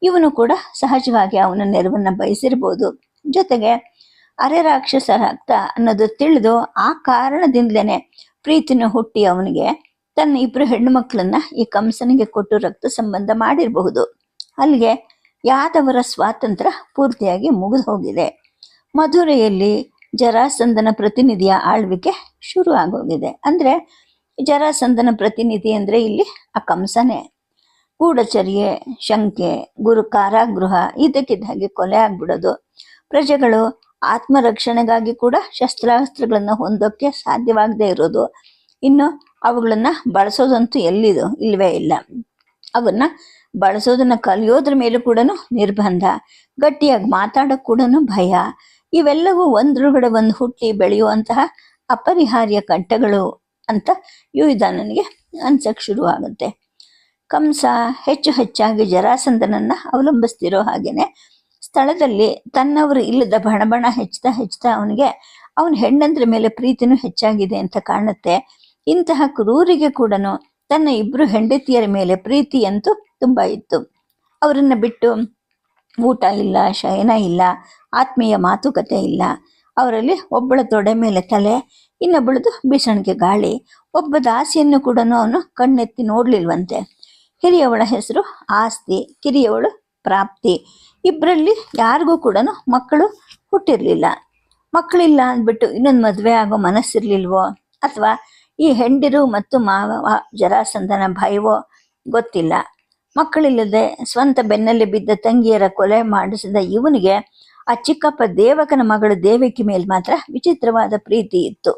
ಇವನು ಕೂಡ ಸಹಜವಾಗಿ ಅವನ ನೆರವನ್ನು ಬಯಸಿರ್ಬೋದು ಜೊತೆಗೆ ಅರೆ ರಾಕ್ಷಸ ರಕ್ತ ಅನ್ನೋದು ತಿಳಿದು ಆ ಕಾರಣದಿಂದಲೇ ಪ್ರೀತಿನ ಹುಟ್ಟಿ ಅವನಿಗೆ ತನ್ನ ಇಬ್ಬರು ಹೆಣ್ಣು ಮಕ್ಕಳನ್ನ ಈ ಕಂಸನಿಗೆ ಕೊಟ್ಟು ರಕ್ತ ಸಂಬಂಧ ಮಾಡಿರಬಹುದು. ಅಲ್ಲಿಗೆ ಯಾದವರ ಸ್ವಾತಂತ್ರ್ಯ ಪೂರ್ತಿಯಾಗಿ ಮುಗಿದು ಹೋಗಿದೆ. ಮಧುರೆಯಲ್ಲಿ ಜರಾಸಂದನ ಪ್ರತಿನಿಧಿಯ ಆಳ್ವಿಕೆ ಶುರು ಆಗೋಗಿದೆ. ಅಂದ್ರೆ ಜರಾಸಂದನ ಪ್ರತಿನಿಧಿ ಅಂದ್ರೆ ಇಲ್ಲಿ ಆ ಕಂಸನೇ. ಗೂಢಚರ್ಯೆ, ಶಂಕೆ, ಗುರು, ಕಾರಾಗೃಹ ಇದಕ್ಕಿದ್ದ ಹಾಗೆ ಕೊಲೆ ಆಗ್ಬಿಡೋದು. ಪ್ರಜೆಗಳು ಆತ್ಮರಕ್ಷಣೆಗಾಗಿ ಕೂಡ ಶಸ್ತ್ರಾಸ್ತ್ರಗಳನ್ನ ಹೊಂದೋಕೆ ಸಾಧ್ಯವಾಗದೇ ಇರೋದು. ಇನ್ನು ಅವುಗಳನ್ನ ಬಳಸೋದಂತೂ ಎಲ್ಲಿದು? ಇಲ್ಲವೇ ಇಲ್ಲ. ಅವನ್ನ ಬಳಸೋದನ್ನ ಕಲಿಯೋದ್ರ ಮೇಲೂ ಕೂಡ ನಿರ್ಬಂಧ. ಗಟ್ಟಿಯಾಗಿ ಮಾತಾಡೋಕ್ ಕೂಡ ಭಯ. ಇವೆಲ್ಲವೂ ಒಂದ್ರೊಳಗಡೆ ಒಂದು ಹುಟ್ಟಿ ಬೆಳೆಯುವಂತಹ ಅಪರಿಹಾರ್ಯ ಕಂಠಗಳು ಅಂತ ಯುವಿಧಾನನಿಗೆ ಅನ್ಸಕ್ ಶುರು ಆಗುತ್ತೆ ಕಂಸ ಹೆಚ್ಚು ಹೆಚ್ಚಾಗಿ ಜರಾಸಂದನನ್ನ ಅವಲಂಬಿಸ್ತಿರೋ ಹಾಗೇನೆ ಸ್ಥಳದಲ್ಲಿ ತನ್ನವರು ಇಲ್ಲದ ಬಣಬಣ ಹೆಚ್ಚುತ್ತಾ ಹೆಚ್ಚುತ್ತಾ ಅವನಿಗೆ, ಅವನ ಹೆಣ್ಣಂದ್ರ ಮೇಲೆ ಪ್ರೀತಿನೂ ಹೆಚ್ಚಾಗಿದೆ ಅಂತ ಕಾಣುತ್ತೆ. ಇಂತಹ ಕ್ರೂರಿಗೆ ಕೂಡ ತನ್ನ ಇಬ್ರು ಹೆಂಡತಿಯರ ಮೇಲೆ ಪ್ರೀತಿ ಅಂತೂ ತುಂಬಾ ಇತ್ತು. ಅವರನ್ನ ಬಿಟ್ಟು ಊಟ ಇಲ್ಲ, ಶಯನ ಇಲ್ಲ, ಆತ್ಮೀಯ ಮಾತುಕತೆ ಇಲ್ಲ. ಅವರಲ್ಲಿ ಒಬ್ಬಳ ತೊಡೆ ಮೇಲೆ ತಲೆ, ಇನ್ನೊಬ್ಬಳದು ಬೀಸಣಿಗೆ ಗಾಳಿ. ಒಬ್ಬ ದಾಸಿಯನ್ನು ಕೂಡ ಅವನು ಕಣ್ಣೆತ್ತಿ ನೋಡ್ಲಿಲ್ವಂತೆ. ಹಿರಿಯವಳ ಹೆಸರು ಆಸ್ತಿ, ಕಿರಿಯವಳು ಪ್ರಾಪ್ತಿ. ಇಬ್ಬರಲ್ಲಿ ಯಾರಿಗೂ ಕೂಡ ಮಕ್ಕಳು ಹುಟ್ಟಿರಲಿಲ್ಲ. ಮಕ್ಕಳಿಲ್ಲ ಅಂದ್ಬಿಟ್ಟು ಇನ್ನೊಂದು ಮದುವೆ ಆಗೋ ಮನಸ್ಸಿರ್ಲಿಲ್ವೋ? ಅಥವಾ ಈ ಹೆಂಡಿರು ಮತ್ತು ಮಾವ ಜರಾಸಂಧನ ಭಯವೋ ಗೊತ್ತಿಲ್ಲ. ಮಕ್ಕಳಿಲ್ಲದೆ ಸ್ವಂತ ಬೆನ್ನಲ್ಲಿ ಬಿದ್ದ ತಂಗಿಯರ ಕೊಲೆ ಮಾಡಿಸಿದ ಇವನಿಗೆ ಆ ಚಿಕ್ಕಪ್ಪ ದೇವಕನ ಮಗಳು ದೇವಕಿ ಮೇಲೆ ಮಾತ್ರ ವಿಚಿತ್ರವಾದ ಪ್ರೀತಿ ಇತ್ತು.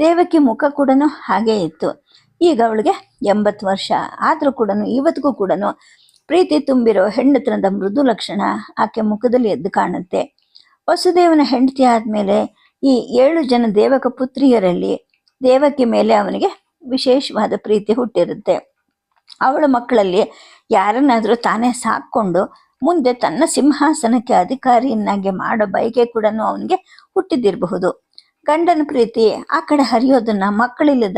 ದೇವಕಿ ಮುಖ ಕೂಡ ಹಾಗೇ ಇತ್ತು. ಈಗ ಅವಳಿಗೆ ಎಂಬತ್ತು ವರ್ಷ. ಆದರೂ ಕೂಡ ಇವತ್ತಿಗೂ ಕೂಡ ಪ್ರೀತಿ ತುಂಬಿರೋ ಹೆಣ್ಣತನದ ಮೃದು ಲಕ್ಷಣ ಆಕೆ ಮುಖದಲ್ಲಿ ಎದ್ದು ಕಾಣುತ್ತೆ. ವಸುದೇವನ ಹೆಂಡತಿ ಆದಮೇಲೆ ಈ ಏಳು ಜನ ದೇವಕ ಪುತ್ರಿಯರಲ್ಲಿ ದೇವಕಿ ಮೇಲೆ ಅವನಿಗೆ ವಿಶೇಷವಾದ ಪ್ರೀತಿ ಹುಟ್ಟಿರುತ್ತೆ. ಅವಳ ಮಕ್ಕಳಲ್ಲಿ ಯಾರನ್ನಾದರೂ ತಾನೇ ಸಾಕೊಂಡು ಮುಂದೆ ತನ್ನ ಸಿಂಹಾಸನಕ್ಕೆ ಅಧಿಕಾರಿಯನ್ನಾಗಿ ಮಾಡೋ ಬಯಕೆ ಕೂಡ ಅವನಿಗೆ ಹುಟ್ಟಿದ್ದಿರಬಹುದು. ಗಂಡನ ಪ್ರೀತಿ ಆ ಕಡೆ ಹರಿಯೋದನ್ನ ಮಕ್ಕಳಿಲ್ಲದ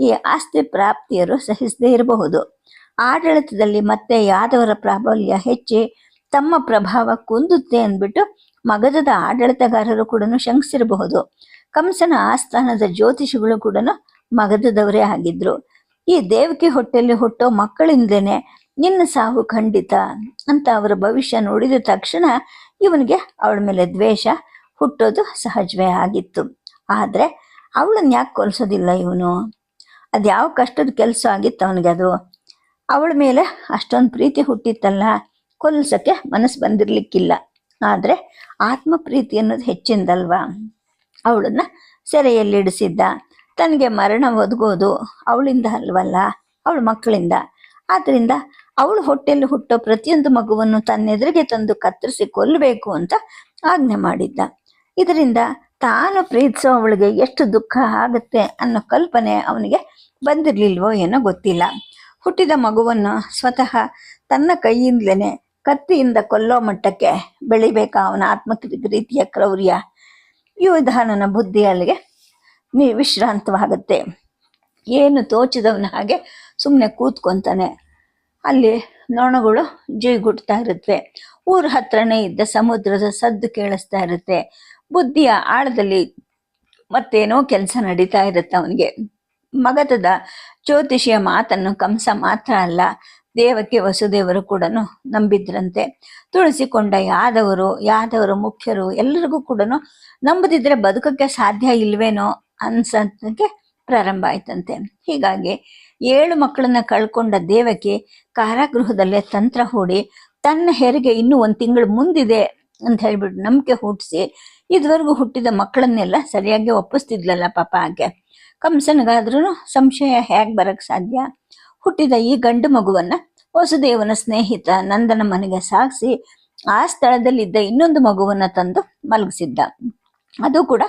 ಈ ಆಸ್ತಿ ಪ್ರಾಪ್ತಿಯರು ಸಹಿಸದೇ ಇರಬಹುದು. ಆಡಳಿತದಲ್ಲಿ ಮತ್ತೆ ಯಾದವರ ಪ್ರಾಬಲ್ಯ ಹೆಚ್ಚಿ ತಮ್ಮ ಪ್ರಭಾವ ಕುಂದುತ್ತೆ ಅಂದ್ಬಿಟ್ಟು ಮಗಧದ ಆಡಳಿತಗಾರರು ಕೂಡ ಶಂಕಿಸಿರಬಹುದು. ಕಂಸನ ಆಸ್ಥಾನದ ಜ್ಯೋತಿಷಿಗಳು ಕೂಡ ಮಗಧದವರೇ ಆಗಿದ್ರು. ಈ ದೇವಕಿ ಹೊಟ್ಟೆಯಲ್ಲಿ ಹುಟ್ಟೋ ಮಕ್ಕಳಿಂದಲೇ ನಿನ್ನ ಸಾವು ಖಂಡಿತ ಅಂತ ಅವರ ಭವಿಷ್ಯ ನೋಡಿದ ತಕ್ಷಣ ಇವನಿಗೆ ಅವಳ ಮೇಲೆ ದ್ವೇಷ ಹುಟ್ಟೋದು ಸಹಜವೇ ಆಗಿತ್ತು. ಆದರೆ ಅವಳನ್ನ ಯಾಕೆ ಕೊಲ್ಸೋದಿಲ್ಲ ಇವನು. ಅದು ಯಾವ ಕಷ್ಟದ ಕೆಲಸ ಆಗಿತ್ತು ಅವನಿಗೆ ಅದು ಅವಳ ಮೇಲೆ ಅಷ್ಟೊಂದು ಪ್ರೀತಿ ಹುಟ್ಟಿತ್ತಲ್ಲ, ಕೊಲ್ಸಕ್ಕೆ ಮನಸ್ಸು ಬಂದಿರ್ಲಿಕ್ಕಿಲ್ಲ. ಆದರೆ ಆತ್ಮ ಪ್ರೀತಿ ಅನ್ನೋದು ಹೆಚ್ಚಿಂದಲ್ವಾ? ಅವಳನ್ನ ಸೆರೆಯಲ್ಲಿಡಿಸಿದ್ದ, ತನಗೆ ಮರಣ ಒದಗೋದು ಅವಳಿಂದ ಅಲ್ವಲ್ಲ, ಅವಳ ಮಕ್ಕಳಿಂದ. ಆದ್ದರಿಂದ ಅವಳು ಹೊಟ್ಟೆಯಲ್ಲಿ ಹುಟ್ಟೋ ಪ್ರತಿಯೊಂದು ಮಗುವನ್ನು ತನ್ನೆದುರಿಗೆ ತಂದು ಕತ್ತರಿಸಿ ಕೊಲ್ಲಬೇಕು ಅಂತ ಆಜ್ಞೆ ಮಾಡಿದ್ದ. ಇದರಿಂದ ತಾನು ಪ್ರೀತಿಸೋ ಅವಳಿಗೆ ಎಷ್ಟು ದುಃಖ ಆಗುತ್ತೆ ಅನ್ನೋ ಕಲ್ಪನೆ ಅವನಿಗೆ ಬಂದಿರಲಿಲ್ವೋ ಏನೋ ಗೊತ್ತಿಲ್ಲ. ಹುಟ್ಟಿದ ಮಗುವನ್ನು ಸ್ವತಃ ತನ್ನ ಕೈಯಿಂದಲೇ ಕತ್ತಿಯಿಂದ ಕೊಲ್ಲೋ ಮಟ್ಟಕ್ಕೆ ಬೆಳಿಬೇಕಾ? ಅವನ ಆತ್ಮ ರೀತಿಯ ಕ್ರೌರ್ಯ. ಈ ವಿಧಾನನ ಬುದ್ಧಿಯಲ್ಲಿಗೆ ನೀ ವಿಶ್ರಾಂತವಾಗುತ್ತೆ. ಏನು ತೋಚಿದವನ ಹಾಗೆ ಸುಮ್ಮನೆ ಕೂತ್ಕೊಂತಾನೆ. ಅಲ್ಲಿ ನೊಣಗಳು ಜೀಗುಡ್ತಾ ಇರುತ್ತವೆ ಊರ ಹತ್ರನೇ ಇದ್ದ ಸಮುದ್ರದ ಸದ್ದು ಕೇಳಿಸ್ತಾ ಇರುತ್ತೆ. ಬುದ್ಧಿಯ ಆಳದಲ್ಲಿ ಮತ್ತೇನೋ ಕೆಲಸ ನಡೀತಾ ಇರುತ್ತೆ ಅವನಿಗೆ. ಮಗತದ ಜ್ಯೋತಿಷಿಯ ಮಾತನ್ನು ಕಂಸ ಮಾತ್ರ ಅಲ್ಲ, ದೇವಕ್ಕೆ ವಸುದೇವರು ಕೂಡ ನಂಬಿದ್ರಂತೆ. ತುಳಸಿಕೊಂಡ ಯಾದವರು ಯಾದವರು ಮುಖ್ಯರು ಎಲ್ಲರಿಗೂ ಕೂಡ ನಂಬದಿದ್ರೆ ಬದುಕಕ್ಕೆ ಸಾಧ್ಯ ಇಲ್ವೇನೋ ಅನ್ಸಕ್ಕೆ ಪ್ರಾರಂಭ ಆಯ್ತಂತೆ. ಹೀಗಾಗಿ ಏಳು ಮಕ್ಕಳನ್ನ ಕಳ್ಕೊಂಡ ದೇವಕಿ ಕಾರಾಗೃಹದಲ್ಲೇ ತಂತ್ರ ಹೂಡಿ, ತನ್ನ ಹೆರಿಗೆ ಇನ್ನೂ ಒಂದು ತಿಂಗಳು ಮುಂದಿದೆ ಅಂತ ಹೇಳ್ಬಿಟ್ಟು ನಂಬಿಕೆ ಹುಟ್ಟಿಸಿ ಇದುವರೆಗೂ ಹುಟ್ಟಿದ ಮಕ್ಕಳನ್ನೆಲ್ಲ ಸರಿಯಾಗಿ ಒಪ್ಪಿಸ್ತಿದ್ಲಲ್ಲ ಪಾಪ ಆಕೆ. ಕಂಸನಿಗಾದ್ರೂ ಸಂಶಯ ಹೇಗೆ ಬರಕ್ ಸಾಧ್ಯ? ಹುಟ್ಟಿದ ಈ ಗಂಡು ಮಗುವನ್ನ ವಸುದೇವನ ಸ್ನೇಹಿತ ನಂದನ ಮನೆಗೆ ಸಾಗಿಸಿ ಆ ಸ್ಥಳದಲ್ಲಿದ್ದ ಇನ್ನೊಂದು ಮಗುವನ್ನ ತಂದು ಮಲಗಿಸಿದ್ದ. ಅದು ಕೂಡ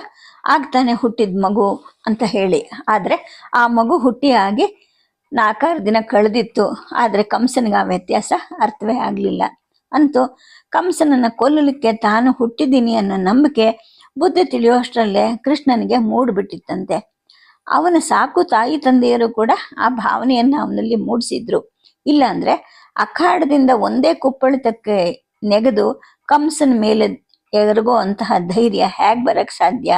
ಆಗ್ತಾನೆ ಹುಟ್ಟಿದ ಮಗು ಅಂತ ಹೇಳಿ. ಆದ್ರೆ ಆ ಮಗು ಹುಟ್ಟಿ ಆಗಿ ನಾಲ್ಕಾರು ದಿನ ಕಳೆದಿತ್ತು. ಆದ್ರೆ ಕಂಸನಿಗೆ ಆ ವ್ಯತ್ಯಾಸ ಅರ್ಥವೇ ಆಗ್ಲಿಲ್ಲ. ಅಂತೂ ಕಂಸನನ್ನ ಕೊಲ್ಲಲಿಕ್ಕೆ ತಾನು ಹುಟ್ಟಿದ್ದೀನಿ ಅನ್ನೋ ನಂಬಿಕೆ ಬುದ್ಧಿ ತಿಳಿಯುವಷ್ಟರಲ್ಲೇ ಕೃಷ್ಣನಿಗೆ ಮೂಡ್ಬಿಟ್ಟಿತ್ತಂತೆ. ಅವನ ಸಾಕು ತಾಯಿ ತಂದೆಯರು ಕೂಡ ಆ ಭಾವನೆಯನ್ನ ಅವನಲ್ಲಿ ಮೂಡಿಸಿದ್ರು. ಇಲ್ಲ ಅಂದ್ರೆ ಅಖಾಡದಿಂದ ಒಂದೇ ಕುಪ್ಪಳಿತಕ್ಕೆ ನೆಗೆದು ಕಂಸನ ಮೇಲೆ ಎಗರ್ಗೋ ಅಂತಹ ಧೈರ್ಯ ಹೇಗ್ ಬರಕ್ ಸಾಧ್ಯ?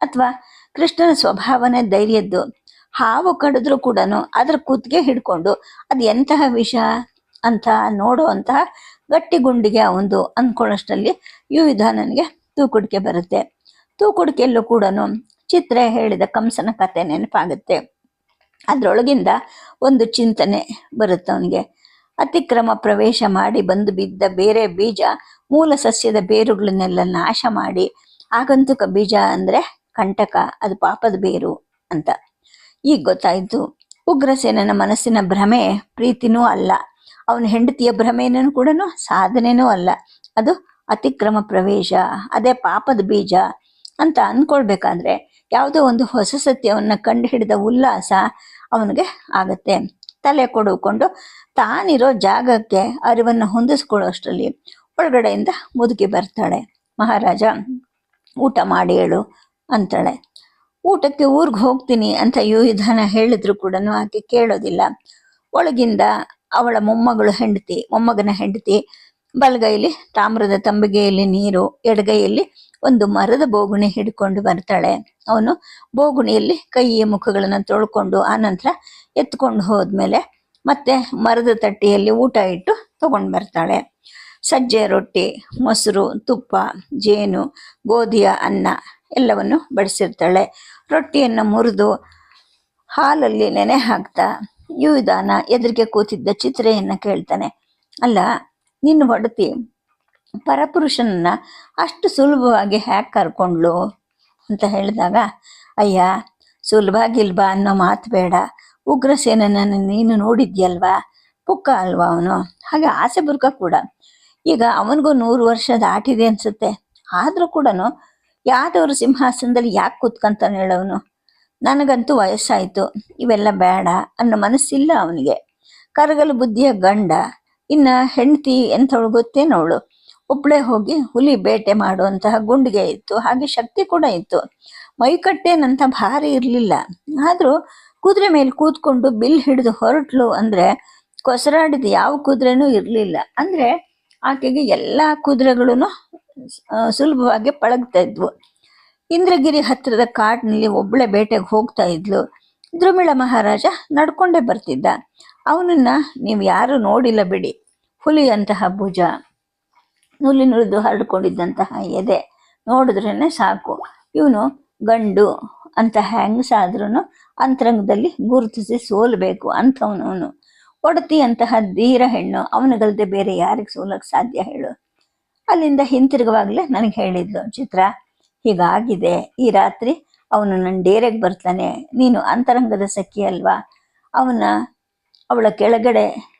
ಅಥವಾ ಕೃಷ್ಣನ ಸ್ವಭಾವನೆ ಧೈರ್ಯದ್ದು? ಹಾವು ಕಡಿದ್ರು ಕೂಡ ಅದ್ರ ಕುತ್ತಿಗೆ ಹಿಡ್ಕೊಂಡು ಅದು ಎಂತಹ ವಿಷ ಅಂತ ನೋಡೋ ಅಂತಹ ಗಟ್ಟಿ ಗುಂಡಿಗೆ ಒಂದು ಅಂದ್ಕೊಳ್ಳೋಷ್ಟರಲ್ಲಿ ಈ ವಿಧಾನನಿಗೆ ತೂಕುಡಿಕೆ ಬರುತ್ತೆ. ತೂಕುಡಿಕೆಯಲ್ಲೂ ಕೂಡ ಚಿತ್ರ ಹೇಳಿದ ಕಂಸನ ಕತೆ ನೆನಪಾಗುತ್ತೆ. ಅದ್ರೊಳಗಿಂದ ಒಂದು ಚಿಂತನೆ ಬರುತ್ತೆ ಅವನಿಗೆ. ಅತಿಕ್ರಮ ಪ್ರವೇಶ ಮಾಡಿ ಬಂದು ಬಿದ್ದ ಬೇರೆ ಬೀಜ ಮೂಲ ಸಸ್ಯದ ಬೇರುಗಳನ್ನೆಲ್ಲ ನಾಶ ಮಾಡಿ ಆಗಂತುಕ ಬೀಜ ಅಂದ್ರೆ ಕಂಟಕ, ಅದು ಪಾಪದ ಬೇರು ಅಂತ. ಈಗ ಗೊತ್ತಾಯ್ತು. ಉಗ್ರಸೇನನ ಮನಸ್ಸಿನ ಭ್ರಮೆ ಪ್ರೀತಿನೂ ಅಲ್ಲ. ಅವನ ಹೆಂಡತಿಯ ಭ್ರಮೆನೂ ಕೂಡ ಸಾಧನೆನೂ ಅಲ್ಲ. ಅದು ಅತಿಕ್ರಮ ಪ್ರವೇಶ, ಅದೇ ಪಾಪದ ಬೀಜ ಅಂತ ಅಂದ್ಕೊಳ್ಬೇಕಾದ್ರೆ ಯಾವುದೋ ಒಂದು ಹೊಸ ಸತ್ಯವನ್ನು ಕಂಡು ಹಿಡಿದ ಉಲ್ಲಾಸ ಅವನಿಗೆ ಆಗುತ್ತೆ. ತಲೆ ಕೊಡುಕೊಂಡು ತಾನಿರೋ ಜಾಗಕ್ಕೆ ಅರಿವನ್ನು ಹೊಂದಿಸ್ಕೊಳ್ಳೋಷ್ಟರಲ್ಲಿ ಒಳಗಡೆಯಿಂದ ಮುದುಕಿ ಬರ್ತಾಳೆ. ಮಹಾರಾಜ, ಊಟ ಮಾಡಿ ಹೇಳು ಅಂತಾಳೆ. ಊಟಕ್ಕೆ ಊರಿಗೆ ಹೋಗ್ತೀನಿ ಅಂತ ವಿಧಾನ ಹೇಳಿದ್ರು ಕೂಡ ಆಕೆ ಕೇಳೋದಿಲ್ಲ. ಒಳಗಿಂದ ಅವಳ ಮೊಮ್ಮಗಳು ಹೆಂಡತಿ, ಮೊಮ್ಮಗನ ಹೆಂಡತಿ, ಬಲಗೈಲಿ ತಾಮ್ರದ ತಂಬಿಗೆಯಲ್ಲಿ ನೀರು, ಎಡಗೈಯಲ್ಲಿ ಒಂದು ಮರದ ಬೋಗುಣಿ ಹಿಡ್ಕೊಂಡು ಬರ್ತಾಳೆ. ಅವನು ಬೋಗುಣಿಯಲ್ಲಿ ಕೈಯ ಮುಖಗಳನ್ನು ತೊಳ್ಕೊಂಡು ಆನಂತರ ಎತ್ಕೊಂಡು ಹೋದ್ಮೇಲೆ ಮತ್ತೆ ಮರದ ತಟ್ಟಿಯಲ್ಲಿ ಊಟ ಇಟ್ಟು ತಗೊಂಡು ಬರ್ತಾಳೆ. ಸಜ್ಜೆ ರೊಟ್ಟಿ, ಮೊಸರು, ತುಪ್ಪ, ಜೇನು, ಗೋಧಿಯ ಅನ್ನ ಎಲ್ಲವನ್ನು ಬಡಿಸಿರ್ತಾಳೆ. ರೊಟ್ಟಿಯನ್ನು ಮುರಿದು ಹಾಲಲ್ಲಿ ನೆನೆ ಹಾಕ್ತಾ ಯುವಿಧಾನ ಎದುರಿಗೆ ಕೂತಿದ್ದ ಚಿತ್ರೆಯನ್ನು ಕೇಳ್ತಾನೆ. ಅಲ್ಲ, ನಿನ್ನ ಹೊಡತಿ ಪರಪುರುಷನನ್ನ ಅಷ್ಟು ಸುಲಭವಾಗಿ ಹ್ಯಾಕ್ ಕರ್ಕೊಂಡ್ಳು ಅಂತ ಹೇಳಿದಾಗ, ಅಯ್ಯ ಸುಲಭ ಗಿಲ್ಬ ಅನ್ನೋ ಮಾತು ಬೇಡ. ಉಗ್ರಸೇನನ್ನು ನೀನು ನೋಡಿದ್ಯಲ್ವಾ? ಪುಕ್ಕ ಅಲ್ವಾ ಅವನು? ಹಾಗೆ ಆಸೆ ಬುರ್ಕ ಕೂಡ. ಈಗ ಅವನಿಗೂ ನೂರು ವರ್ಷ ದಾಟಿದೆ ಅನ್ಸುತ್ತೆ. ಆದರೂ ಕೂಡ ಯಾವ್ದವ್ರ ಸಿಂಹಾಸನದಲ್ಲಿ ಯಾಕೆ ಕೂತ್ಕಂತಾನೆ ಹೇಳವನು? ನನಗಂತೂ ವಯಸ್ಸಾಯ್ತು. ಇವೆಲ್ಲ ಬೇಡ ಅನ್ನೋ ಮನಸ್ಸಿಲ್ಲ ಅವನಿಗೆ. ಕರಗಲು ಬುದ್ಧಿಯ ಗಂಡ, ಇನ್ನ ಹೆಂಡತಿ ಎಂಥವಳು ಗೊತ್ತೇನವಳು ಒಬ್ಳೆ ಹೋಗಿ ಹುಲಿ ಬೇಟೆ ಮಾಡುವಂತಹ ಗುಂಡಿಗೆ ಇತ್ತು, ಹಾಗೆ ಶಕ್ತಿ ಕೂಡ ಇತ್ತು. ಮೈಕಟ್ಟೇನಂತ ಭಾರಿ ಇರಲಿಲ್ಲ. ಆದ್ರೂ ಕುದುರೆ ಮೇಲೆ ಕೂತ್ಕೊಂಡು ಬಿಲ್ ಹಿಡಿದು ಹೊರಟ್ಲು ಅಂದ್ರೆ ಕೊಸರಾಡಿದ ಯಾವ ಕುದುರೆನೂ ಇರಲಿಲ್ಲ. ಅಂದ್ರೆ ಆಕೆಗೆ ಎಲ್ಲಾ ಕುದುರೆಗಳು ಸುಲಭವಾಗಿ ಪಳಗ್ತಾ ಇದ್ವು. ಇಂದ್ರಗಿರಿ ಹತ್ತಿರದ ಕಾಡಿನಲ್ಲಿ ಒಬ್ಳೆ ಬೇಟೆಗೆ ಹೋಗ್ತಾ ಇದ್ಲು. ದ್ರುಮಿಳ ಮಹಾರಾಜ ನಡ್ಕೊಂಡೇ ಬರ್ತಿದ್ದ. ಅವನನ್ನ ನೀವು ಯಾರು ನೋಡಿಲ್ಲ ಬಿಡಿ, ಹುಲಿಯಂತಹ ಭುಜ. ನುಲಿ ನುಲಿದು ಹರಡ್ಕೊಂಡಿದ್ದಂತಹ ಎದೆ ನೋಡಿದ್ರೇ ಸಾಕು. ಇವನು ಗಂಡು ಅಂತ ಹೆಂಗಸಾದ್ರೂ ಅಂತರಂಗದಲ್ಲಿ ಗುರುತಿಸಿ ಸೋಲಬೇಕು ಅಂಥವನವನು. ಒಡತಿ ಅಂತಹ ಧೀರ ಹೆಣ್ಣು ಅವನಿಗಲ್ದೆ ಬೇರೆ ಯಾರಿಗೆ ಸೋಲಕ್ಕೆ ಸಾಧ್ಯ ಹೇಳು. ಅಲ್ಲಿಂದ ಹಿಂತಿರುಗುವಾಗಲೇ ನನಗೆ ಹೇಳಿದ್ಲು, ಚಿತ್ರ, ಹೀಗಾಗಿದೆ. ಈ ರಾತ್ರಿ ಅವನು ನನ್ನ ಡೇರೆಗೆ ಬರ್ತಾನೆ. ನೀನು ಅಂತರಂಗದ ಸಖಿ ಅಲ್ವಾ? ಅವನ, ಅವಳ ಕೆಳಗಡೆ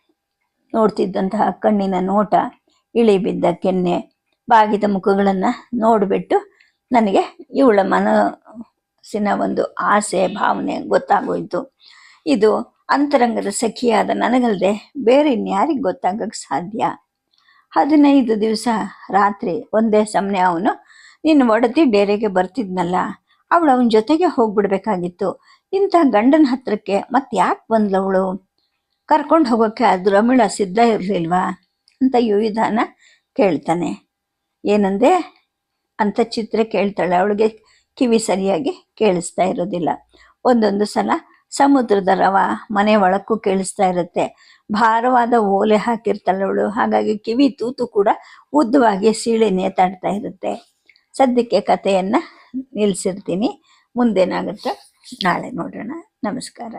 ನೋಡ್ತಿದ್ದಂತಹ ಕಣ್ಣಿನ ನೋಟ ಇಳಿ ಬಿದ್ದ ಕೆನ್ನೆ ಬಾಗಿದ ಮುಖಗಳನ್ನು ನೋಡಿಬಿಟ್ಟು ನನಗೆ ಇವಳ ಮನಸ್ಸಿನ ಒಂದು ಆಸೆ, ಭಾವನೆ ಗೊತ್ತಾಗೋಯ್ತು. ಇದು ಅಂತರಂಗದ ಸಖಿಯಾದ ನನಗಲ್ಲದೆ ಬೇರೆ ಇನ್ಯಾರಿಗೆ ಗೊತ್ತಾಗಕ್ಕೆ ಸಾಧ್ಯ? ಹದಿನೈದು ದಿವಸ ರಾತ್ರಿ ಒಂದೇ ಸಮನೆ ಅವನು ನಿನ್ನ ಒಡತಿ ಡೇರೆಗೆ ಬರ್ತಿದ್ನಲ್ಲ, ಅವಳು ಅವನ ಜೊತೆಗೆ ಹೋಗ್ಬಿಡ್ಬೇಕಾಗಿತ್ತು. ಇಂಥ ಗಂಡನ ಹತ್ರಕ್ಕೆ ಮತ್ತೆ ಯಾಕೆ ಬಂದ್ಲವಳು? ಕರ್ಕೊಂಡು ಹೋಗೋಕ್ಕೆ ಅದು ರಮಿಳ ಸಿದ್ಧ ಇರಲಿಲ್ವಾ? ಅಂತ ಯುವಿಧಾನ ಕೇಳ್ತಾನೆ. ಏನಂದೆ? ಅಂತ ಚಿತ್ರ ಕೇಳ್ತಾಳೆ. ಅವಳಿಗೆ ಕಿವಿ ಸರಿಯಾಗಿ ಕೇಳಿಸ್ತಾ ಇರೋದಿಲ್ಲ. ಒಂದೊಂದು ಸಲ ಸಮುದ್ರದ ರವ ಮನೆ ಒಳಕ್ಕೂ ಕೇಳಿಸ್ತಾ ಇರುತ್ತೆ. ಭಾರವಾದ ಓಲೆ ಹಾಕಿರ್ತಾಳೆ ಅವಳು. ಹಾಗಾಗಿ ಕಿವಿ ತೂತು ಕೂಡ ಉದ್ದವಾಗಿ ಸೀಳೆ ನೇತಾಡ್ತಾ ಇರುತ್ತೆ. ಸದ್ಯಕ್ಕೆ ಕಥೆಯನ್ನು ನಿಲ್ಲಿಸಿರ್ತೀನಿ ಮುಂದೇನಾಗುತ್ತೆ ನಾಳೆ ನೋಡೋಣ. ನಮಸ್ಕಾರ.